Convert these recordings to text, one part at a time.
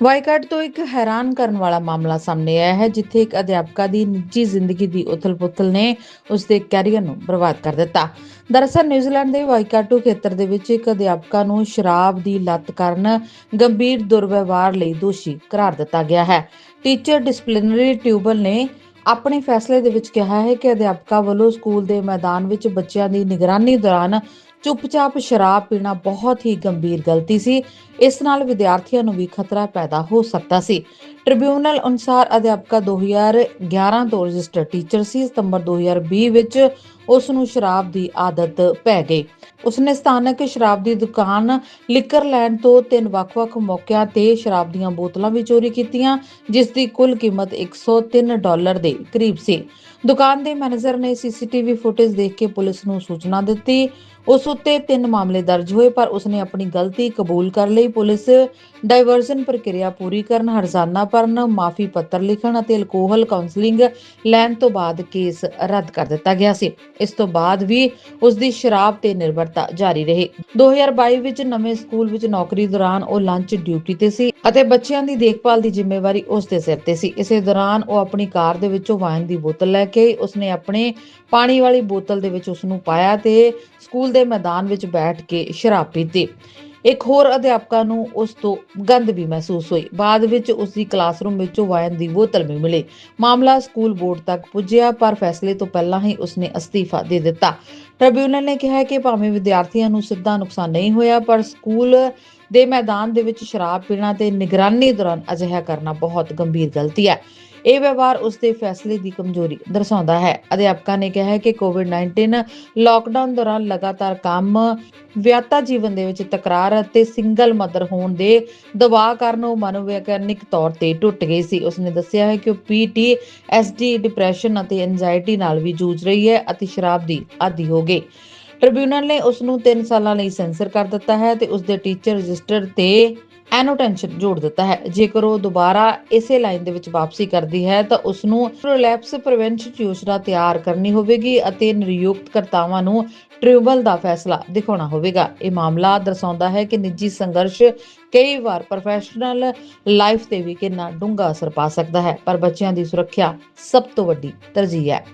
ਵਾਈਕਾਟ ਤੋਂ ਇੱਕ ਹੈਰਾਨ ਕਰਨ ਵਾਲਾ ਮਾਮਲਾ ਸਾਹਮਣੇ ਆਇਆ ਹੈ, ਜਿੱਥੇ ਇੱਕ ਅਧਿਆਪਕਾ ਦੀ ਨਿੱਜੀ ਜ਼ਿੰਦਗੀ ਦੀ ਉਥਲ-ਪੁਥਲ ਨੇ ਉਸ ਦੇ ਕੈਰੀਅਰ ਨੂੰ ਬਰਬਾਦ ਕਰ ਦਿੱਤਾ। ਦਰਅਸਲ, ਨਿਊਜ਼ੀਲੈਂਡ ਦੇ ਵਾਈਕਾਟੂ ਖੇਤਰ ਦੇ ਵਿੱਚ ਇੱਕ ਅਧਿਆਪਕਾ ਨੂੰ ਸ਼ਰਾਬ ਦੀ ਲਤ ਕਾਰਨ ਗੰਭੀਰ ਦੁਰਵਿਵਹਾਰ ਲਈ ਦੋਸ਼ੀ ਕਰਾਰ ਦਿੱਤਾ ਗਿਆ ਹੈ। ਟੀਚਰ ਡਿਸਪਲਿਨਰੀ ਟਿਊਬਲ ਨੇ ਆਪਣੇ ਫੈਸਲੇ ਦੇ ਵਿੱਚ ਕਿਹਾ ਹੈ ਕਿ ਅਧਿਆਪਕਾ ਵੱਲੋਂ ਸਕੂਲ ਦੇ ਮੈਦਾਨ ਵਿੱਚ ਬੱਚਿਆਂ ਦੀ ਨਿਗਰਾਨੀ ਦੌਰਾਨ ਚੁੱਪਚਾਪ ਸ਼ਰਾਬ ਪੀਣਾ ਬਹੁਤ ਹੀ ਗੰਭੀਰ ਗਲਤੀ ਸੀ। ਇਸ ਨਾਲ ਵਿਦਿਆਰਥੀਆਂ ਨੂੰ ਵੀ ਖਤਰਾ ਪੈਦਾ ਹੋ ਸਕਦਾ ਸੀ। ਟ੍ਰਿਬਿਊਨਲ ਅਨੁਸਾਰ ਅਧਿਆਪਕਾ 2011 ਤੋਂ ਰਜਿਸਟਰਡ ਟੀਚਰ ਸੀ। ਸਤੰਬਰ 2020 ਵਿੱਚ ਉਸ ਨੂੰ ਸ਼ਰਾਬ ਦੀ ਆਦਤ ਪੈ ਗਈ। ਉਸਨੇ ਸਥਾਨਕ ਸ਼ਰਾਬ ਦੀ ਦੁਕਾਨ ਲਿਕਰ ਲੈਂਡ ਤੋਂ ਤਿੰਨ ਵੱਖ-ਵੱਖ ਮੌਕਿਆਂ ਤੇ ਸ਼ਰਾਬ ਦੀਆਂ ਬੋਤਲਾਂ ਵੀ ਚੋਰੀ ਕੀਤੀਆਂ, ਜਿਸ ਦੀ ਕੁੱਲ ਕੀਮਤ 103 ਡਾਲਰ ਦੇ ਕਰੀਬ ਸੀ। ਦੁਕਾਨ ਦੇ ਮੈਨੇਜਰ ਨੇ ਸੀਸੀਟੀਵੀ ਫੁਟੇਜ ਦੇਖ ਕੇ ਪੁਲਿਸ ਨੂੰ ਸੂਚਨਾ ਦਿੱਤੀ। ਉਸ ਉੱਤੇ ਤਿੰਨ ਮਾਮਲੇ ਦਰਜ ਹੋਏ, ਪਰ ਉਸਨੇ ਆਪਣੀ ਗਲਤੀ ਕਬੂਲ ਕਰ ਲਈ। ਪੁਲਿਸ ਡਾਇਵਰਜਨ ਪ੍ਰਕਿਰਿਆ ਪੂਰੀ ਕਰਨ, ਹਰਜ਼ਾਨਾ ਭਰਨ, ਮਾਫੀ ਪੱਤਰ ਲਿਖਣ ਅਤੇ ਅਲਕੋਹਲ ਕਾਉਂਸਲਿੰਗ ਲੈਣ ਤੋਂ ਬਾਅਦ ਕੇਸ ਰੱਦ ਕਰ ਦਿੱਤਾ ਗਿਆ ਸੀ। ਇਸ ਤੋਂ ਬਾਅਦ ਵੀ ਉਸ ਦੀ ਸ਼ਰਾਬ ਤੇ ਨਿਰਭਰਤਾ ਜਾਰੀ ਰਹੀ। 2022 ਵਿੱਚ ਨਵੇਂ ਸਕੂਲ ਵਿੱਚ ਨੌਕਰੀ ਦੌਰਾਨ ਉਹ ਲੰਚ ਡਿਊਟੀ ਤੇ ਸੀ ਅਤੇ ਬੱਚਿਆਂ ਦੀ ਦੇਖਭਾਲ ਦੀ ਜ਼ਿੰਮੇਵਾਰੀ ਉਸ ਦੇ ਸਿਰ ਤੇ ਸੀ। ਇਸੇ ਦੌਰਾਨ ਉਹ ਆਪਣੀ ਕਾਰ ਦੇ ਵਿੱਚੋਂ ਵਾਈਨ ਦੀ ਬੋਤਲ ਲੈ ਕੇ ਉਸਨੇ ਆਪਣੇ ਪਾਣੀ ਵਾਲੀ ਬੋਤਲ ਦੇ ਵਿੱਚ ਉਸ ਨੂੰ ਪਾਇਆ ਤੇ ਸਕੂਲ ਦੇ ਮੈਦਾਨ ਵਿੱਚ ਬੈਠ ਕੇ ਸ਼ਰਾਬ ਪੀਤੀ। ਇੱਕ ਹੋਰ ਅਧਿਆਪਕਾ ਨੂੰ ਉਸ ਤੋਂ ਗੰਧ ਵੀ ਮਹਿਸੂਸ ਹੋਈ। ਬਾਅਦ ਵਿੱਚ ਉਸ ਦੀ ਕਲਾਸਰੂਮ ਵਿੱਚੋਂ ਵਾਈਨ ਦੀ ਬੋਤਲ ਵੀ ਮਿਲੀ। ਮਾਮਲਾ ਸਕੂਲ ਬੋਰਡ ਤੱਕ ਪੁੱਜਿਆ, ਪਰ ਫੈਸਲੇ ਤੋਂ ਪਹਿਲਾਂ ਹੀ ਉਸਨੇ ਅਸਤੀਫਾ ਦੇ ਦਿੱਤਾ। ਟ੍ਰਿਬਿਊਨਲ ਨੇ ਕਿਹਾ ਕਿ ਭਾਵੇਂ ਵਿਦਿਆਰਥੀਆਂ ਨੂੰ ਸਿੱਧਾ ਨੁਕਸਾਨ ਨਹੀਂ ਹੋਇਆ, ਪਰ ਸਕੂਲ ਦੇ ਮੈਦਾਨ ਦੇ ਵਿੱਚ ਸ਼ਰਾਬ ਪੀਣਾ ਤੇ ਨਿਗਰਾਨੀ ਦੌਰਾਨ ਅਜਿਹਾ ਕਰਨਾ ਬਹੁਤ ਗੰਭੀਰ ਗਲਤੀ ਹੈ। ਇਹ ਵਿਵਹਾਰ ਉਸ ਦੇ ਫੈਸਲੇ ਦੀ ਕਮਜ਼ੋਰੀ ਦਰਸਾਉਂਦਾ ਹੈ। ਅਧਿਆਪਕਾਂ ਨੇ ਕਿਹਾ ਹੈ ਕਿ ਕੋਵਿਡ-19 ਲਾਕਡਾਊਨ ਦੌਰਾਨ ਲਗਾਤਾਰ ਕੰਮ, ਵਿਆਹਤਾ ਜੀਵਨ ਦੇ ਵਿੱਚ ਤਕਰਾਰ ਅਤੇ ਸਿੰਗਲ ਮਦਰ ਹੋਣ ਦੇ ਦਬਾਅ ਕਾਰਨ ਉਹ ਮਨੋਵਿਗਿਆਨਿਕ ਤੌਰ ਤੇ ਟੁੱਟ ਗਈ ਸੀ। ਉਸਨੇ ਦੱਸਿਆ ਹੈ ਕਿ ਉਹ ਪੀਟੀਐਸਡੀ ਡਿਪਰੈਸ਼ਨ ਅਤੇ ਐਂਜ਼ਾਇਟੀ ਨਾਲ ਵੀ ਜੂਝ ਰਹੀ ਹੈ ਅਤੇ ਸ਼ਰਾਬ ਦੀ ਆਦੀ ਹੋ ਗਈ। ਟ੍ਰਿਬਿਊਨਲ ਨੇ ਉਸ ਨੂੰ 3 ਸਾਲਾਂ ਲਈ ਸੈਂਸਰ ਕਰ ਦਿੱਤਾ ਹੈ ਤੇ ਉਸ ਦੇ ਟੀਚਰ ਰਜਿਸਟਰ ਤੇ ਐਨੋਟੈਂਸ਼ਨ ਜੋੜ ਦਿੱਤਾ ਹੈ। ਜੇਕਰ ਉਹ ਦੁਬਾਰਾ ਇਸੇ ਲਾਈਨ ਦੇ ਵਿੱਚ ਵਾਪਸੀ ਕਰਦੀ ਹੈ, ਤਾਂ ਉਸ ਨੂੰ ਰਿਲੈਪਸ ਪ੍ਰੀਵੈਂਸ਼ਨ ਯੋਜਨਾ ਤਿਆਰ ਕਰਨੀ ਹੋਵੇਗੀ ਅਤੇ ਨਿਯੁਕਤ ਕਰਤਾਵਾਂ ਨੂੰ ਟ੍ਰਿਬਿਊਨਲ ਦਾ ਫੈਸਲਾ ਦਿਖਾਉਣਾ ਹੋਵੇਗਾ। ਇਹ ਮਾਮਲਾ ਦਰਸਾਉਂਦਾ ਹੈ ਕਿ ਨਿੱਜੀ ਸੰਘਰਸ਼ ਕਈ ਵਾਰ ਪ੍ਰੋਫੈਸ਼ਨਲ ਲਾਈਫ ਤੇ ਵੀ ਕਿੰਨਾ ਡੂੰਘਾ ਅਸਰ ਪਾ ਸਕਦਾ ਹੈ, ਪਰ ਬੱਚਿਆਂ ਦੀ ਸੁਰੱਖਿਆ ਸਭ ਤੋਂ ਵੱਡੀ ਤਰਜੀਹ ਹੈ।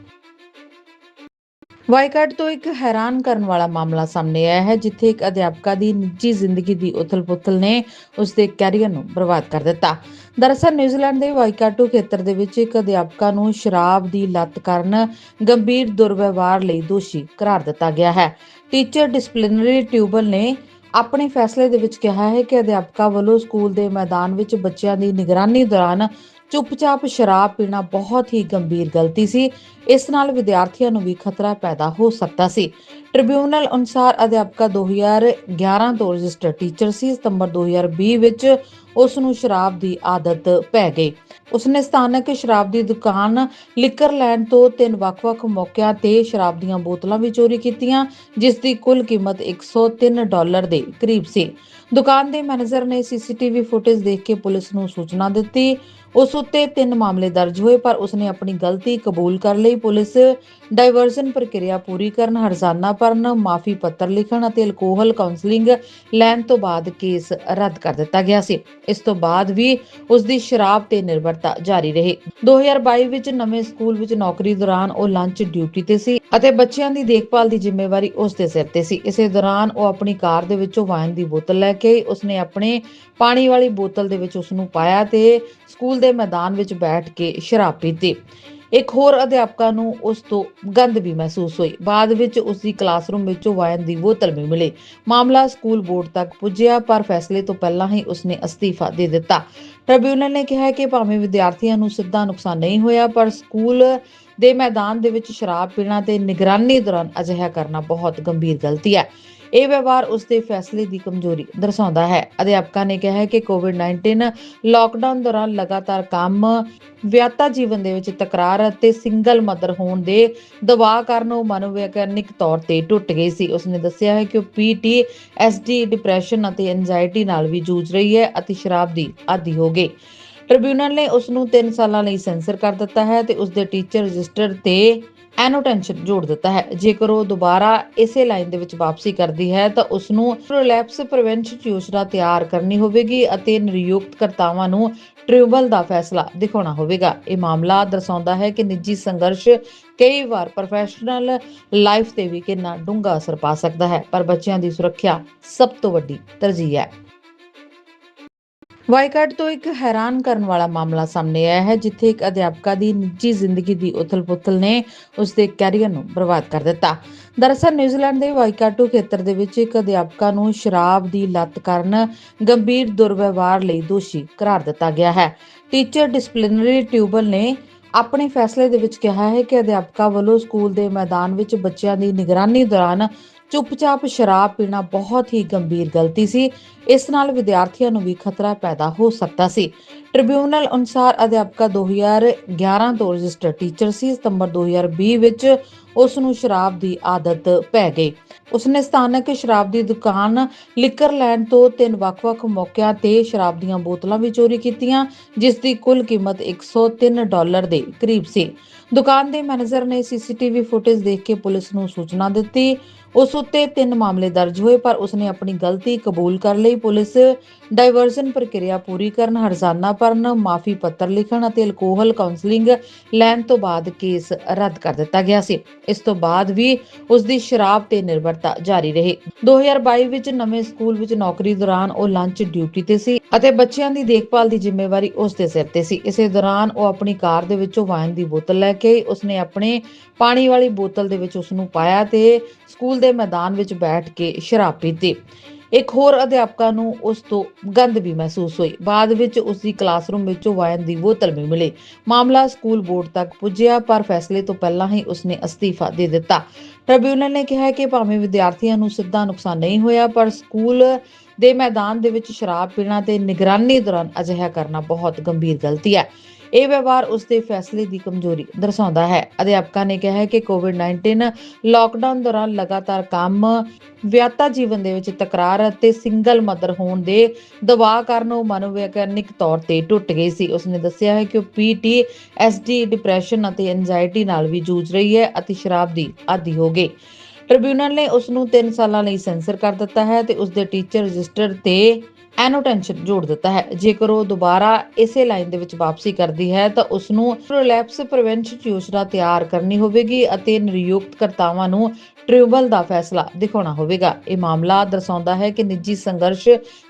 ਵਾਈਕਾਟ ਤੋਂ ਇੱਕ ਹੈਰਾਨ ਕਰਨ ਵਾਲਾ ਮਾਮਲਾ ਸਾਹਮਣੇ ਆਇਆ ਹੈ, ਜਿੱਥੇ ਇੱਕ ਅਧਿਆਪਕਾ ਦੀ ਨਿੱਜੀ ਜ਼ਿੰਦਗੀ ਦੀ ਉਥਲ-ਪੁਥਲ ਨੇ ਉਸ ਦੇ ਕੈਰੀਅਰ ਨੂੰ ਬਰਬਾਦ ਕਰ ਦਿੱਤਾ। ਦਰਅਸਲ, ਨਿਊਜ਼ੀਲੈਂਡ ਦੇ ਵਾਈਕਾਟੂ ਖੇਤਰ ਦੇ ਵਿੱਚ ਇੱਕ ਅਧਿਆਪਕਾ ਨੂੰ ਸ਼ਰਾਬ ਦੀ ਲਤ ਕਾਰਨ ਗੰਭੀਰ ਦੁਰਵਿਵਹਾਰ ਲਈ ਦੋਸ਼ੀ ਕਰਾਰ ਦਿੱਤਾ ਗਿਆ ਹੈ। ਟੀਚਰ ਡਿਸਪਲਿਨਰੀ ਟਿਊਬਲ ਨੇ ਆਪਣੇ ਫੈਸਲੇ ਦੇ ਵਿੱਚ ਕਿਹਾ ਹੈ ਕਿ ਅਧਿਆਪਕਾ ਵੱਲੋਂ ਸਕੂਲ ਦੇ ਮੈਦਾਨ ਵਿੱਚ ਬੱਚਿਆਂ ਦੀ ਨਿਗਰਾਨੀ ਦੌਰਾਨ ਚੁੱਪਚਾਪ ਸ਼ਰਾਬ ਪੀਣਾ ਬਹੁਤ ਹੀ ਗੰਭੀਰ ਗਲਤੀ ਸੀ। ਇਸ ਨਾਲ ਵਿਦਿਆਰਥੀਆਂ ਨੂੰ ਵੀ ਖਤਰਾ ਪੈਦਾ ਹੋ ਸਕਦਾ ਸੀ। ਟ੍ਰਿਬਿਊਨਲ ਅਨੁਸਾਰ ਅਧਿਆਪਕਾ 2011 ਤੋਂ ਰਜਿਸਟਰਡ ਟੀਚਰ ਸੀ। ਸਤੰਬਰ 2020 ਵਿੱਚ ਉਸ ਨੂੰ ਸ਼ਰਾਬ ਦੀ ਆਦਤ ਪੈ ਗਈ। ਉਸਨੇ ਸਥਾਨਕ ਸ਼ਰਾਬ ਦੀ ਦੁਕਾਨ ਲਿਕਰ ਲੈਂਡ ਤੋਂ ਤਿੰਨ ਵੱਖ-ਵੱਖ ਮੌਕਿਆਂ ਤੇ ਸ਼ਰਾਬ ਦੀਆਂ ਬੋਤਲਾਂ ਵੀ ਚੋਰੀ ਕੀਤੀਆਂ, ਜਿਸ ਦੀ ਕੁੱਲ ਕੀਮਤ 103 ਡਾਲਰ ਦੇ ਕਰੀਬ ਸੀ। ਦੁਕਾਨ ਦੇ ਮੈਨੇਜਰ ਨੇ ਸੀਸੀਟੀਵੀ ਫੁਟੇਜ ਦੇਖ ਕੇ ਪੁਲਿਸ ਨੂੰ ਸੂਚਨਾ ਦਿੱਤੀ। ਉਸ ਉੱਤੇ ਤਿੰਨ ਮਾਮਲੇ ਦਰਜ ਹੋਏ, ਪਰ ਉਸਨੇ ਆਪਣੀ ਗਲਤੀ ਕਬੂਲ ਕਰ ਲਈ। ਪੁਲਿਸ ਡਾਇਵਰਜਨ ਪ੍ਰਕਿਰਿਆ ਪੂਰੀ ਕਰਨ, ਹਰਜ਼ਾਨਾ ਭਰਨ, ਮਾਫੀ ਪੱਤਰ ਲਿਖਣ ਅਤੇ ਅਲਕੋਹਲ ਕਾਉਂਸਲਿੰਗ ਲੈਣ ਤੋਂ ਬਾਅਦ ਕੇਸ ਰੱਦ ਕਰ ਦਿੱਤਾ ਗਿਆ ਸੀ। ਇਸ ਤੋਂ ਬਾਅਦ ਵੀ ਉਸ ਦੀ ਸ਼ਰਾਬ ਤੇ ਨਿਰਭਰਤਾ ਜਾਰੀ ਰਹੀ। 2022 ਵਿੱਚ ਨਵੇਂ ਸਕੂਲ ਵਿੱਚ ਨੌਕਰੀ ਦੌਰਾਨ ਉਹ ਲੰਚ ਡਿਊਟੀ ਤੇ ਸੀ ਅਤੇ ਬੱਚਿਆਂ ਦੀ ਦੇਖਭਾਲ ਦੀ ਜ਼ਿੰਮੇਵਾਰੀ ਉਸ ਦੇ ਸਿਰ ਤੇ ਸੀ। ਇਸੇ ਦੌਰਾਨ ਉਹ ਆਪਣੀ ਕਾਰ ਦੇ ਵਿੱਚੋਂ ਵਾਈਨ ਦੀ ਬੋਤਲ ਲੈ ਕੇ ਉਸਨੇ ਆਪਣੇ ਪਾਣੀ ਵਾਲੀ ਬੋਤਲ ਦੇ ਵਿੱਚ ਉਸ ਨੂੰ ਪਾਇਆ ਤੇ ਸਕੂਲ ਦੇ ਮੈਦਾਨ ਵਿੱਚ ਬੈਠ ਕੇ ਸ਼ਰਾਬ ਪੀਤੀ। ਇੱਕ ਹੋਰ ਅਧਿਆਪਕਾ ਨੂੰ ਉਸ ਤੋਂ ਗੰਧ ਵੀ ਮਹਿਸੂਸ ਹੋਈ। ਬਾਅਦ ਵਿੱਚ ਉਸ ਦੀ ਕਲਾਸਰੂਮ ਵਿੱਚੋਂ ਵਾਈਨ ਦੀ ਬੋਤਲ ਵੀ ਮਿਲੀ। ਮਾਮਲਾ ਸਕੂਲ ਬੋਰਡ ਤੱਕ ਪੁੱਜਿਆ, ਪਰ ਫੈਸਲੇ ਤੋਂ ਪਹਿਲਾਂ ਹੀ ਉਸਨੇ ਅਸਤੀਫਾ ਦੇ ਦਿੱਤਾ। ਟ੍ਰਿਬਿਊਨਲ ਨੇ ਕਿਹਾ ਕਿ ਭਾਵੇਂ ਵਿਦਿਆਰਥੀਆਂ ਨੂੰ ਸਿੱਧਾ ਨੁਕਸਾਨ ਨਹੀਂ ਹੋਇਆ, ਪਰ ਸਕੂਲ ਦੇ ਮੈਦਾਨ ਦੇ ਵਿੱਚ ਸ਼ਰਾਬ ਪੀਣਾ ਤੇ ਨਿਗਰਾਨੀ ਦੌਰਾਨ ਅਜਿਹਾ ਕਰਨਾ ਬਹੁਤ ਗੰਭੀਰ ਗਲਤੀ ਹੈ। ਇਹ ਵਿਵਹਾਰ ਉਸ ਦੇ ਫੈਸਲੇ ਦੀ ਕਮਜ਼ੋਰੀ ਦਰਸਾਉਂਦਾ ਹੈ। ਅਧਿਆਪਕਾਂ ਨੇ ਕਿਹਾ ਹੈ ਕਿ ਕੋਵਿਡ-19 ਲਾਕਡਾਊਨ ਦੌਰਾਨ ਲਗਾਤਾਰ ਕੰਮ, ਵਿਆਹਤਾ ਜੀਵਨ ਦੇ ਵਿੱਚ ਤਕਰਾਰ ਅਤੇ ਸਿੰਗਲ ਮਦਰ ਹੋਣ ਦੇ ਦਬਾਅ ਕਾਰਨ ਉਹ ਮਨੋਵਿਗਿਆਨਿਕ ਤੌਰ ਤੇ ਟੁੱਟ ਗਈ ਸੀ। ਉਸਨੇ ਦੱਸਿਆ ਹੈ ਕਿ ਉਹ ਪੀਟੀਐਸਡੀ ਡਿਪਰੈਸ਼ਨ ਅਤੇ ਐਂਜ਼ਾਇਟੀ ਨਾਲ ਵੀ ਜੂਝ ਰਹੀ ਹੈ ਅਤੇ ਸ਼ਰਾਬ ਦੀ ਆਦੀ ਹੋ ਗਈ। ਟ੍ਰਿਬਿਊਨਲ ਨੇ ਉਸ ਨੂੰ 3 ਸਾਲਾਂ ਲਈ ਸੈਂਸਰ ਕਰ ਦਿੱਤਾ ਹੈ ਤੇ ਉਸ ਦੇ ਟੀਚਰ ਰਜਿਸਟਰ ਤੇ ਐਨੋਟੈਂਸ਼ਨ ਜੋੜ ਦਿੱਤਾ ਹੈ। ਜੇਕਰ ਉਹ ਦੁਬਾਰਾ ਇਸੇ ਲਾਈਨ ਦੇ ਵਿੱਚ ਵਾਪਸੀ ਕਰਦੀ ਹੈ, ਤਾਂ ਉਸ ਨੂੰ ਪ੍ਰੋਲੈਪਸ ਪ੍ਰੀਵੈਂਸ਼ਨ ਯੋਜਨਾ ਤਿਆਰ ਕਰਨੀ ਹੋਵੇਗੀ ਅਤੇ ਨਿਯੁਕਤਕਰਤਾਵਾਂ ਨੂੰ ਟ੍ਰਿਬਿਊਨਲ ਦਾ ਫੈਸਲਾ ਦਿਖਾਉਣਾ ਹੋਵੇਗਾ। ਇਹ ਮਾਮਲਾ ਦਰਸਾਉਂਦਾ ਹੈ ਕਿ ਨਿੱਜੀ ਸੰਘਰਸ਼ ਕਈ ਵਾਰ ਪ੍ਰੋਫੈਸ਼ਨਲ ਲਾਈਫ ਤੇ ਵੀ ਕਿੰਨਾ ਡੂੰਘਾ ਅਸਰ ਪਾ ਸਕਦਾ ਹੈ, ਪਰ ਬੱਚਿਆਂ ਦੀ ਸੁਰੱਖਿਆ ਸਭ ਤੋਂ ਵੱਡੀ ਤਰਜੀਹ ਹੈ। ਵਾਈਕਾਟ ਤੋਂ ਇੱਕ ਹੈਰਾਨ ਕਰਨ ਵਾਲਾ ਮਾਮਲਾ ਸਾਹਮਣੇ ਆਇਆ ਹੈ, ਜਿੱਥੇ ਇੱਕ ਅਧਿਆਪਕਾ ਦੀ ਨਿੱਜੀ ਜ਼ਿੰਦਗੀ ਦੀ ਉਥਲ-ਪੁਥਲ ਨੇ ਉਸ ਦੇ ਕੈਰੀਅਰ ਨੂੰ ਬਰਬਾਦ ਕਰ ਦਿੱਤਾ। ਦਰਅਸਲ, ਨਿਊਜ਼ੀਲੈਂਡ ਦੇ ਵਾਈਕਾਟੂ ਖੇਤਰ ਦੇ ਵਿੱਚ ਇੱਕ ਅਧਿਆਪਕਾ ਨੂੰ ਸ਼ਰਾਬ ਦੀ ਲਤ ਕਾਰਨ ਗੰਭੀਰ ਦੁਰਵਿਵਹਾਰ ਲਈ ਦੋਸ਼ੀ ਕਰਾਰ ਦਿੱਤਾ ਗਿਆ ਹੈ। ਟੀਚਰ ਡਿਸਪਲਿਨਰੀ ਟਿਊਬਲ ਨੇ ਆਪਣੇ ਫੈਸਲੇ ਦੇ ਵਿੱਚ ਕਿਹਾ ਹੈ ਕਿ ਅਧਿਆਪਕਾ ਵੱਲੋਂ ਸਕੂਲ ਦੇ ਮੈਦਾਨ ਵਿੱਚ ਬੱਚਿਆਂ ਦੀ ਨਿਗਰਾਨੀ ਦੌਰਾਨ ਚੁੱਪਚਾਪ ਸ਼ਰਾਬ ਪੀਣਾ ਬਹੁਤ ਹੀ ਗੰਭੀਰ ਗਲਤੀ ਸੀ। ਇਸ ਨਾਲ ਵਿਦਿਆਰਥੀਆਂ ਨੂੰ ਵੀ ਖਤਰਾ ਪੈਦਾ ਹੋ ਸਕਦਾ ਸੀ। ਟ੍ਰਿਬਿਊਨਲ ਅਨੁਸਾਰ ਅਧਿਆਪਕਾ 2011 ਤੋਂ ਰਜਿਸਟਰਡ ਟੀਚਰ ਸੀ, ਸਤੰਬਰ 2020 ਵਿੱਚ ਉਸ ਨੂੰ ਸ਼ਰਾਬ ਦੀ ਆਦਤ ਪੈ ਗਈ। ਉਸਨੇ ਸਥਾਨਕ ਸ਼ਰਾਬ ਦੀ ਦੁਕਾਨ ਲਿਕਰ ਲੈਂਡ ਤੋਂ ਤਿੰਨ ਵੱਖ-ਵੱਖ ਮੌਕਿਆਂ ਤੇ ਸ਼ਰਾਬ ਦੀਆਂ ਬੋਤਲਾਂ ਵੀ ਚੋਰੀ ਕੀਤੀਆਂ, ਜਿਸ ਦੀ ਕੁੱਲ ਕੀਮਤ 103 ਡਾਲਰ ਦੇ ਕਰੀਬ ਸੀ। ਦੁਕਾਨ ਦੇ ਮੈਨੇਜਰ ਨੇ ਸੀਸੀਟੀਵੀ ਫੁਟੇਜ ਦੇਖ ਕੇ ਪੁਲਿਸ ਨੂੰ ਸੂਚਨਾ ਦਿੱਤੀ। ਉਸ ਉੱਤੇ ਤਿੰਨ ਮਾਮਲੇ ਦਰਜ ਹੋਏ, ਪਰ ਉਸਨੇ ਆਪਣੀ ਗਲਤੀ ਕਬੂਲ ਕਰ ਲਈ। ਪੁਲਿਸ ਡਾਇਵਰਜਨ ਪ੍ਰਕਿਰਿਆ ਪੂਰੀ ਕਰਨ ਹਰਜ਼ਾਨਾ ਭਰਨ ਮਾਫੀ ਪੱਤਰ ਲਿਖਣ ਅਤੇ ਅਲਕੋਹਲ ਕਾਉਂਸਲਿੰਗ ਲੈਣ ਤੋਂ ਬਾਅਦ ਕੇਸ ਰੱਦ ਕਰ ਦਿੱਤਾ ਗਿਆ ਸੀ। ਇਸ ਤੋਂ ਬਾਅਦ ਵੀ ਉਸ ਦੀ ਸ਼ਰਾਬ ਤੇ ਨਿਰਭਰਤਾ ਜਾਰੀ ਰਹੀ। 2022 ਵਿੱਚ ਨਵੇਂ ਸਕੂਲ ਵਿੱਚ ਨੌਕਰੀ ਦੌਰਾਨ ਉਹ ਲੰਚ ਡਿਊਟੀ ਤੇ ਸੀ ਅਤੇ ਬੱਚਿਆਂ ਦੀ ਦੇਖਭਾਲ ਦੀ ਜ਼ਿੰਮੇਵਾਰੀ ਉਸ ਦੇ ਸਿਰ ਤੇ ਸੀ। ਇਸੇ ਦੌਰਾਨ ਉਹ ਆਪਣੀ ਕਾਰ ਦੇ ਵਿੱਚੋਂ ਵਾਈਨ ਦੀ ਬੋਤਲ ਲੈ ਕੇ ਉਸਨੇ ਆਪਣੇ ਪਾਣੀ ਵਾਲੀ ਬੋਤਲ ਦੇ ਵਿੱਚ ਉਸ ਨੂੰ ਪਾਇਆ ਤੇ ਸਕੂਲ ਦੇ ਮੈਦਾਨ ਵਿੱਚ ਬੈਠ ਕੇ ਸ਼ਰਾਬ ਪੀਤੀ। ਇੱਕ ਹੋਰ ਅਧਿਆਪਕਾ ਨੂੰ ਉਸ ਤੋਂ ਗੰਧ ਵੀ ਮਹਿਸੂਸ ਹੋਈ। ਬਾਅਦ ਵਿੱਚ ਉਸ ਦੀ ਕਲਾਸਰੂਮ ਵਿੱਚੋਂ ਵਾਈਨ ਦੀ ਬੋਤਲ ਵੀ ਮਿਲੀ। ਮਾਮਲਾ ਸਕੂਲ ਬੋਰਡ ਤੱਕ ਪੁੱਜਿਆ, ਪਰ ਫੈਸਲੇ ਤੋਂ ਪਹਿਲਾਂ ਹੀ ਉਸਨੇ ਅਸਤੀਫਾ ਦੇ ਦਿੱਤਾ। ਟ੍ਰਿਬਿਊਨਲ ਨੇ ਕਿਹਾ ਕਿ ਭਾਵੇਂ ਵਿਦਿਆਰਥੀਆਂ ਨੂੰ ਸਿੱਧਾ ਨੁਕਸਾਨ ਨਹੀਂ ਹੋਇਆ, ਪਰ ਸਕੂਲ ਦੇ ਮੈਦਾਨ ਦੇ ਵਿੱਚ ਸ਼ਰਾਬ ਪੀਣਾ ਤੇ ਨਿਗਰਾਨੀ ਦੌਰਾਨ ਅਜਿਹਾ ਕਰਨਾ ਬਹੁਤ ਗੰਭੀਰ ਗਲਤੀ ਹੈ। ਇਹ ਵਿਵਹਾਰ ਉਸ ਦੇ ਫੈਸਲੇ ਦੀ ਕਮਜ਼ੋਰੀ ਦਰਸਾਉਂਦਾ ਹੈ। ਅਧਿਆਪਕਾਂ ਨੇ ਕਿਹਾ ਹੈ ਕਿ ਕੋਵਿਡ-19 ਲਾਕਡਾਊਨ ਦੌਰਾਨ ਲਗਾਤਾਰ ਕੰਮ ਵਿਆਤਾ ਜੀਵਨ ਦੇ ਵਿੱਚ ਤਕਰਾਰ ਅਤੇ ਸਿੰਗਲ ਮਦਰ ਹੋਣ ਦੇ ਦਬਾਅ ਕਾਰਨ ਉਹ ਮਨੋਵਿਗਿਆਨਿਕ ਤੌਰ ਤੇ ਟੁੱਟ ਗਈ ਸੀ। ਉਸਨੇ ਦੱਸਿਆ ਹੈ ਕਿ ਉਹ ਪੀਟੀਐਸਡੀ ਡਿਪਰੈਸ਼ਨ ਅਤੇ ਐਂਜ਼ਾਇਟੀ ਨਾਲ ਵੀ ਜੂਝ ਰਹੀ ਹੈ ਅਤੇ ਸ਼ਰਾਬ ਦੀ ਆਦੀ ਹੋ ਗਈ। ਟ੍ਰਿਬਿਊਨਲ ਨੇ ਉਸ ਨੂੰ 3 ਸਾਲਾਂ ਲਈ ਸੈਂਸਰ ਕਰ ਦਿੱਤਾ ਹੈ ਤੇ ਉਸ ਦੇ ਟੀਚਰ ਰਜਿਸਟਰ ਤੇ ਐਨੋਟੈਂਸ਼ਨ ਜੋੜ ਦਿੱਤਾ ਹੈ। ਜੇਕਰ ਉਹ ਦੁਬਾਰਾ ਇਸੇ ਲਾਈਨ ਦੇ ਵਿੱਚ ਵਾਪਸੀ ਕਰਦੀ ਹੈ, ਤਾਂ ਉਸ ਨੂੰ ਪ੍ਰੋਲੈਪਸ ਪ੍ਰੀਵੈਂਸ਼ਨ ਯੋਜਨਾ ਤਿਆਰ ਕਰਨੀ ਹੋਵੇਗੀ ਅਤੇ ਨਿਯੁਕਤਕਰਤਾਵਾਂ ਨੂੰ ਟ੍ਰਿਬਿਊਨਲ ਦਾ ਫੈਸਲਾ ਦਿਖਾਉਣਾ ਹੋਵੇਗਾ। ਇਹ ਮਾਮਲਾ ਦਰਸਾਉਂਦਾ ਹੈ ਕਿ ਨਿੱਜੀ ਸੰਘਰਸ਼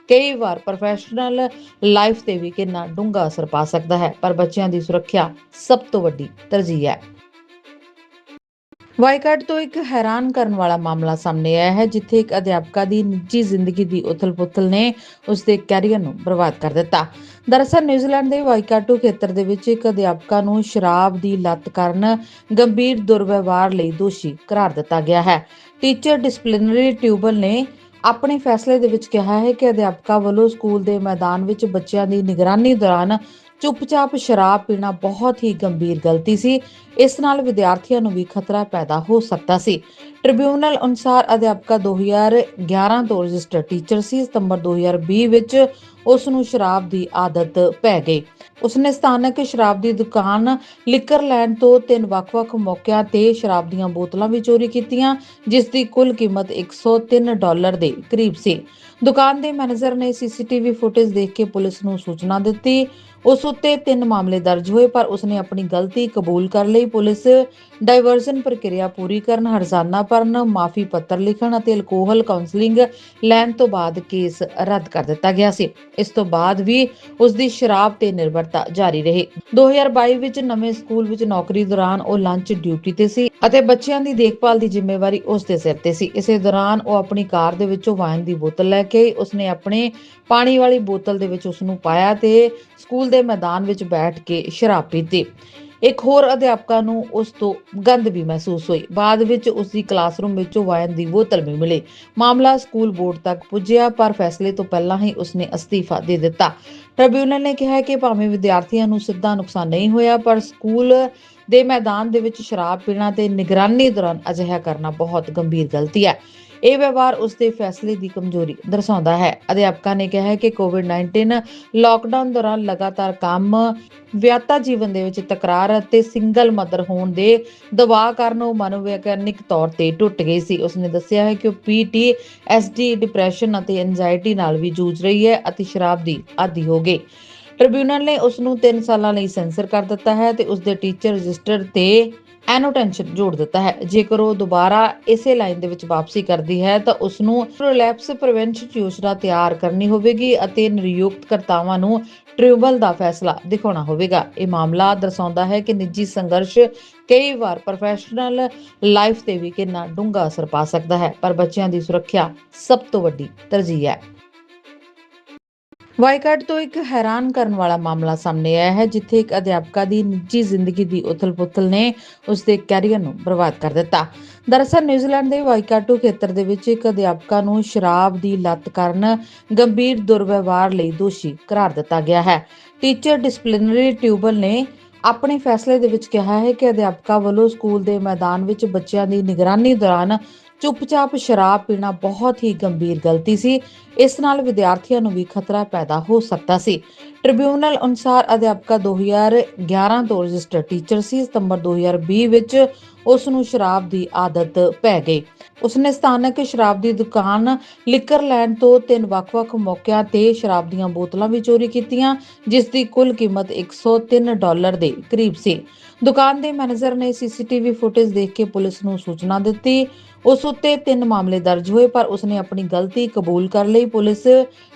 ਕਈ ਵਾਰ ਪ੍ਰੋਫੈਸ਼ਨਲ ਲਾਈਫ ਤੇ ਵੀ ਕਿੰਨਾ ਡੂੰਘਾ ਅਸਰ ਪਾ ਸਕਦਾ ਹੈ, ਪਰ ਬੱਚਿਆਂ ਦੀ ਸੁਰੱਖਿਆ ਸਭ ਤੋਂ ਵੱਡੀ ਤਰਜੀਹ ਹੈ। ਵਾਈਕਾਟ ਤੋਂ ਇੱਕ ਹੈਰਾਨ ਕਰਨ ਵਾਲਾ ਮਾਮਲਾ ਸਾਹਮਣੇ ਆਇਆ ਹੈ, ਜਿੱਥੇ ਇੱਕ ਅਧਿਆਪਕਾ ਦੀ ਨਿੱਜੀ ਜ਼ਿੰਦਗੀ ਦੀ ਉਥਲ-ਪੁਥਲ ਨੇ ਉਸ ਦੇ ਕੈਰੀਅਰ ਨੂੰ ਬਰਬਾਦ ਕਰ ਦਿੱਤਾ। ਦਰਅਸਲ, ਨਿਊਜ਼ੀਲੈਂਡ ਦੇ ਵਾਈਕਾਟੂ ਖੇਤਰ ਦੇ ਵਿੱਚ ਇੱਕ ਅਧਿਆਪਕਾ ਨੂੰ ਸ਼ਰਾਬ ਦੀ ਲਤ ਕਾਰਨ ਗੰਭੀਰ ਦੁਰਵਿਵਹਾਰ ਲਈ ਦੋਸ਼ੀ ਕਰਾਰ ਦਿੱਤਾ ਗਿਆ ਹੈ। ਟੀਚਰ ਡਿਸਪਲਿਨਰੀ ਟਿਊਬਲ ਨੇ ਆਪਣੇ ਫੈਸਲੇ ਦੇ ਵਿੱਚ ਕਿਹਾ ਹੈ ਕਿ ਅਧਿਆਪਕਾ ਵੱਲੋਂ ਸਕੂਲ ਦੇ ਮੈਦਾਨ ਵਿੱਚ ਬੱਚਿਆਂ ਦੀ ਨਿਗਰਾਨੀ ਦੌਰਾਨ ਚੁੱਪਚਾਪ ਸ਼ਰਾਬ ਪੀਣਾ ਬਹੁਤ ਹੀ ਗੰਭੀਰ ਗਲਤੀ ਸੀ। ਇਸ ਨਾਲ ਵਿਦਿਆਰਥੀਆਂ ਨੂੰ ਵੀ ਖਤਰਾ ਪੈਦਾ ਹੋ ਸਕਦਾ ਸੀ। ਟ੍ਰਿਬਿਊਨਲ ਅਨੁਸਾਰ ਅਧਿਆਪਕਾ 2011 ਤੋਂ ਰਜਿਸਟਰ ਟੀਚਰ ਸੀ। ਸਤੰਬਰ 2020 ਵਿੱਚ ਉਸ ਨੂੰ ਸ਼ਰਾਬ ਦੀ ਆਦਤ ਪੈ ਗਈ। ਉਸਨੇ ਸਥਾਨਕ ਸ਼ਰਾਬ ਦੀ ਦੁਕਾਨ ਲਿਕਰ ਲੈਂਡ ਤੋਂ ਤਿੰਨ ਵੱਖ-ਵੱਖ ਮੌਕਿਆਂ ਤੇ ਸ਼ਰਾਬ ਦੀਆਂ ਬੋਤਲਾਂ ਵੀ ਚੋਰੀ ਕੀਤੀਆਂ ਜਿਸ ਦੀ ਕੁੱਲ ਕੀਮਤ 103 ਡਾਲਰ ਦੇ ਕਰੀਬ ਸੀ। ਦੁਕਾਨ ਦੇ ਮੈਨੇਜਰ ਨੇ ਸੀਸੀਟੀਵੀ ਫੁਟੇਜ ਦੇਖ ਕੇ ਪੁਲਿਸ ਨੂੰ ਸੂਚਨਾ ਦਿੱਤੀ। ਉਸ ਉੱਤੇ ਤਿੰਨ ਮਾਮਲੇ ਦਰਜ ਹੋਏ, ਪਰ ਉਸਨੇ ਆਪਣੀ ਗਲਤੀ ਕਬੂਲ ਕਰ ਲਈ। ਪੁਲਿਸ ਡਾਈਵਰਜਨ ਪ੍ਰਕਿਰਿਆ ਪੂਰੀ ਕਰਨ, ਹਰਜ਼ਾਨਾ ਭਰਨ, ਮਾਫੀ ਪੱਤਰ ਲਿਖਣ ਅਤੇ ਅਲਕੋਹਲ ਕਾਉਂਸਲਿੰਗ ਲੈਣ ਤੋਂ ਬਾਅਦ ਕੇਸ ਰੱਦ ਕਰ ਦਿੱਤਾ ਗਿਆ ਸੀ। ਇਸ ਤੋਂ ਬਾਅਦ ਵੀ ਉਸ ਦੀ ਸ਼ਰਾਬ ਤੇ ਨਿਰਭਰਤਾ ਜਾਰੀ ਰਹੀ। 2022 ਵਿੱਚ ਨਵੇਂ ਸਕੂਲ ਵਿੱਚ ਨੌਕਰੀ ਦੌਰਾਨ ਉਹ ਲੰਚ ਡਿਊਟੀ ਤੇ ਸੀ ਅਤੇ ਬੱਚਿਆਂ ਦੀ ਦੇਖਭਾਲ ਦੀ ਜ਼ਿੰਮੇਵਾਰੀ ਉਸ ਦੇ ਸਿਰ ਤੇ ਸੀ। ਇਸੇ ਦੌਰਾਨ ਉਹ ਆਪਣੀ ਕਾਰ ਦੇ ਵਿੱਚੋਂ ਵਾਈਨ ਦੀ ਬੋਤਲ ਲੈ ਕੇ ਉਸਨੇ ਆਪਣੇ ਪਾਣੀ ਵਾਲੀ ਬੋਤਲ ਦੇ ਵਿੱਚ ਉਸ ਨੂੰ ਪਾਇਆ ਤੇ ਸਕੂਲ ਦੇ ਮੈਦਾਨ ਵਿੱਚ ਬੈਠ ਕੇ ਸ਼ਰਾਬ ਪੀਤੀ। ਇੱਕ ਹੋਰ ਅਧਿਆਪਕਾ ਨੂੰ ਉਸ ਤੋਂ ਗੰਧ ਵੀ ਮਹਿਸੂਸ ਹੋਈ। ਬਾਅਦ ਵਿੱਚ ਉਸ ਦੀ ਕਲਾਸਰੂਮ ਵਿੱਚੋਂ ਵਾਈਨ ਦੀ ਬੋਤਲ ਵੀ ਮਿਲੀ। ਮਾਮਲਾ ਸਕੂਲ ਬੋਰਡ ਤੱਕ ਪੁੱਜਿਆ, ਪਰ ਫੈਸਲੇ ਤੋਂ ਪਹਿਲਾਂ ਹੀ ਉਸਨੇ ਅਸਤੀਫਾ ਦੇ ਦਿੱਤਾ। ਟ੍ਰਿਬਿਊਨਲ ਨੇ ਕਿਹਾ ਕਿ ਭਾਵੇਂ ਵਿਦਿਆਰਥੀਆਂ ਨੂੰ ਸਿੱਧਾ ਨੁਕਸਾਨ ਨਹੀਂ ਹੋਇਆ, ਪਰ ਸਕੂਲ ਦੇ ਮੈਦਾਨ ਦੇ ਵਿੱਚ ਸ਼ਰਾਬ ਪੀਣਾ ਤੇ ਨਿਗਰਾਨੀ ਦੌਰਾਨ ਅਜਿਹਾ ਕਰਨਾ ਬਹੁਤ ਗੰਭੀਰ ਗਲਤੀ ਹੈ। ਇਹ ਵਿਵਹਾਰ ਉਸ ਦੇ ਫੈਸਲੇ ਦੀ ਕਮਜ਼ੋਰੀ ਦਰਸਾਉਂਦਾ ਹੈ। ਅਧਿਆਪਕਾਂ ਨੇ ਕਿਹਾ ਹੈ ਕਿ ਕੋਵਿਡ-19 ਲਾਕਡਾਊਨ ਦੌਰਾਨ ਲਗਾਤਾਰ ਕੰਮ ਵਿਆਤਾ ਜੀਵਨ ਦੇ ਵਿੱਚ ਤਕਰਾਰ ਅਤੇ ਸਿੰਗਲ ਮਦਰ ਹੋਣ ਦੇ ਦਬਾਅ ਕਾਰਨ ਉਹ ਮਨੋਵਿਗਿਆਨਿਕ ਤੌਰ ਤੇ ਟੁੱਟ ਗਈ ਸੀ। ਉਸਨੇ ਦੱਸਿਆ ਹੈ ਕਿ ਉਹ ਪੀਟੀਐਸਡੀ ਡਿਪਰੈਸ਼ਨ ਅਤੇ ਐਂਜ਼ਾਇਟੀ ਨਾਲ ਵੀ ਜੂਝ ਰਹੀ ਹੈ ਅਤੇ ਸ਼ਰਾਬ ਦੀ ਆਦੀ ਹੋ ਗਈ। ਟ੍ਰਿਬਿਊਨਲ ਨੇ ਉਸ ਨੂੰ 3 ਸਾਲਾਂ ਲਈ ਸੈਂਸਰ ਕਰ ਦਿੱਤਾ ਹੈ ਤੇ ਉਸ ਦੇ ਟੀਚਰ ਰਜਿਸਟਰ ਤੇ ਐਨੋਟੈਂਸ਼ਨ ਜੋੜ ਦਿੱਤਾ ਹੈ। ਜੇਕਰ ਉਹ ਦੁਬਾਰਾ ਇਸੇ ਲਾਈਨ ਦੇ ਵਿੱਚ ਵਾਪਸੀ ਕਰਦੀ ਹੈ, ਤਾਂ ਉਸ ਨੂੰ ਰਿਲੈਪਸ ਪ੍ਰੀਵੈਂਸ਼ਨ ਯੋਜਨਾ ਤਿਆਰ ਕਰਨੀ ਹੋਵੇਗੀ ਅਤੇ ਨਿਯੁਕਤ ਕਰਤਾਵਾਂ ਨੂੰ ਟ੍ਰਿਬਿਊਨਲ ਦਾ ਫੈਸਲਾ ਦਿਖਾਉਣਾ ਹੋਵੇਗਾ। ਇਹ ਮਾਮਲਾ ਦਰਸਾਉਂਦਾ ਹੈ ਕਿ ਨਿੱਜੀ ਸੰਘਰਸ਼ ਕਈ ਵਾਰ ਪ੍ਰੋਫੈਸ਼ਨਲ ਲਾਈਫ ਤੇ ਵੀ ਕਿੰਨਾ ਡੂੰਘਾ ਅਸਰ ਪਾ ਸਕਦਾ ਹੈ, ਪਰ ਬੱਚਿਆਂ ਦੀ ਸੁਰੱਖਿਆ ਸਭ ਤੋਂ ਵੱਡੀ ਤਰਜੀਹ ਹੈ। ਵਾਈਕਾਟ ਤੋਂ ਇੱਕ ਹੈਰਾਨ ਕਰਨ ਵਾਲਾ ਮਾਮਲਾ ਸਾਹਮਣੇ ਆਇਆ ਹੈ, ਜਿੱਥੇ ਇੱਕ ਅਧਿਆਪਕਾ ਦੀ ਨਿੱਜੀ ਜ਼ਿੰਦਗੀ ਦੀ ਉਥਲ-ਪੁਥਲ ਨੇ ਉਸ ਦੇ ਕੈਰੀਅਰ ਨੂੰ ਬਰਬਾਦ ਕਰ ਦਿੱਤਾ। ਦਰਅਸਲ, ਨਿਊਜ਼ੀਲੈਂਡ ਦੇ ਵਾਈਕਾਟੂ ਖੇਤਰ ਦੇ ਵਿੱਚ ਇੱਕ ਅਧਿਆਪਕਾ ਨੂੰ ਸ਼ਰਾਬ ਦੀ ਲਤ ਕਾਰਨ ਗੰਭੀਰ ਦੁਰਵਿਵਹਾਰ ਲਈ ਦੋਸ਼ੀ ਕਰਾਰ ਦਿੱਤਾ ਗਿਆ ਹੈ। ਟੀਚਰ ਡਿਸਪਲਿਨਰੀ ਟਿਊਬਲ ਨੇ ਆਪਣੇ ਫੈਸਲੇ ਦੇ ਵਿੱਚ ਕਿਹਾ ਹੈ ਕਿ ਅਧਿਆਪਕਾ ਵੱਲੋਂ ਸਕੂਲ ਦੇ ਮੈਦਾਨ ਵਿੱਚ ਬੱਚਿਆਂ ਦੀ ਨਿਗਰਾਨੀ ਦੌਰਾਨ ਚੁੱਪਚਾਪ ਸ਼ਰਾਬ ਪੀਣਾ ਬਹੁਤ ਹੀ ਗੰਭੀਰ ਗਲਤੀ ਸੀ। ਇਸ ਨਾਲ ਵਿਦਿਆਰਥੀਆਂ ਨੂੰ ਵੀ ਖਤਰਾ ਪੈਦਾ ਹੋ ਸਕਦਾ ਸੀ। ਟ੍ਰਿਬਿਊਨਲ ਅਨੁਸਾਰ ਅਧਿਆਪਕਾ 2011 ਤੋਂ ਰਜਿਸਟਰਡ ਟੀਚਰ ਸੀ। ਸਤੰਬਰ 2020 ਵਿੱਚ ਉਸ ਨੂੰ ਸ਼ਰਾਬ ਦੀ ਆਦਤ ਪੈ ਗਈ। ਉਸਨੇ ਸਥਾਨਕ ਸ਼ਰਾਬ ਦੀ ਦੁਕਾਨ ਲਿਕਰ ਲੈਂਡ ਤੋਂ ਤਿੰਨ ਵੱਖ-ਵੱਖ ਮੌਕਿਆਂ ਤੇ ਸ਼ਰਾਬ ਦੀਆਂ ਬੋਤਲਾਂ ਵੀ ਚੋਰੀ ਕੀਤੀਆਂ, ਜਿਸ ਦੀ ਕੁੱਲ ਕੀਮਤ 103 ਡਾਲਰ ਦੇ ਕਰੀਬ ਸੀ। ਦੁਕਾਨ ਦੇ ਮੈਨੇਜਰ ਨੇ ਸੀਸੀਟੀਵੀ ਫੁਟੇਜ ਦੇਖ ਕੇ ਪੁਲਿਸ ਨੂੰ ਸੂਚਨਾ ਦਿੱਤੀ। ਉਸ ਉੱਤੇ ਤਿੰਨ ਮਾਮਲੇ ਦਰਜ ਹੋਏ, ਪਰ ਉਸਨੇ ਆਪਣੀ ਗਲਤੀ ਕਬੂਲ ਕਰ ਲਈ। ਪੁਲਿਸ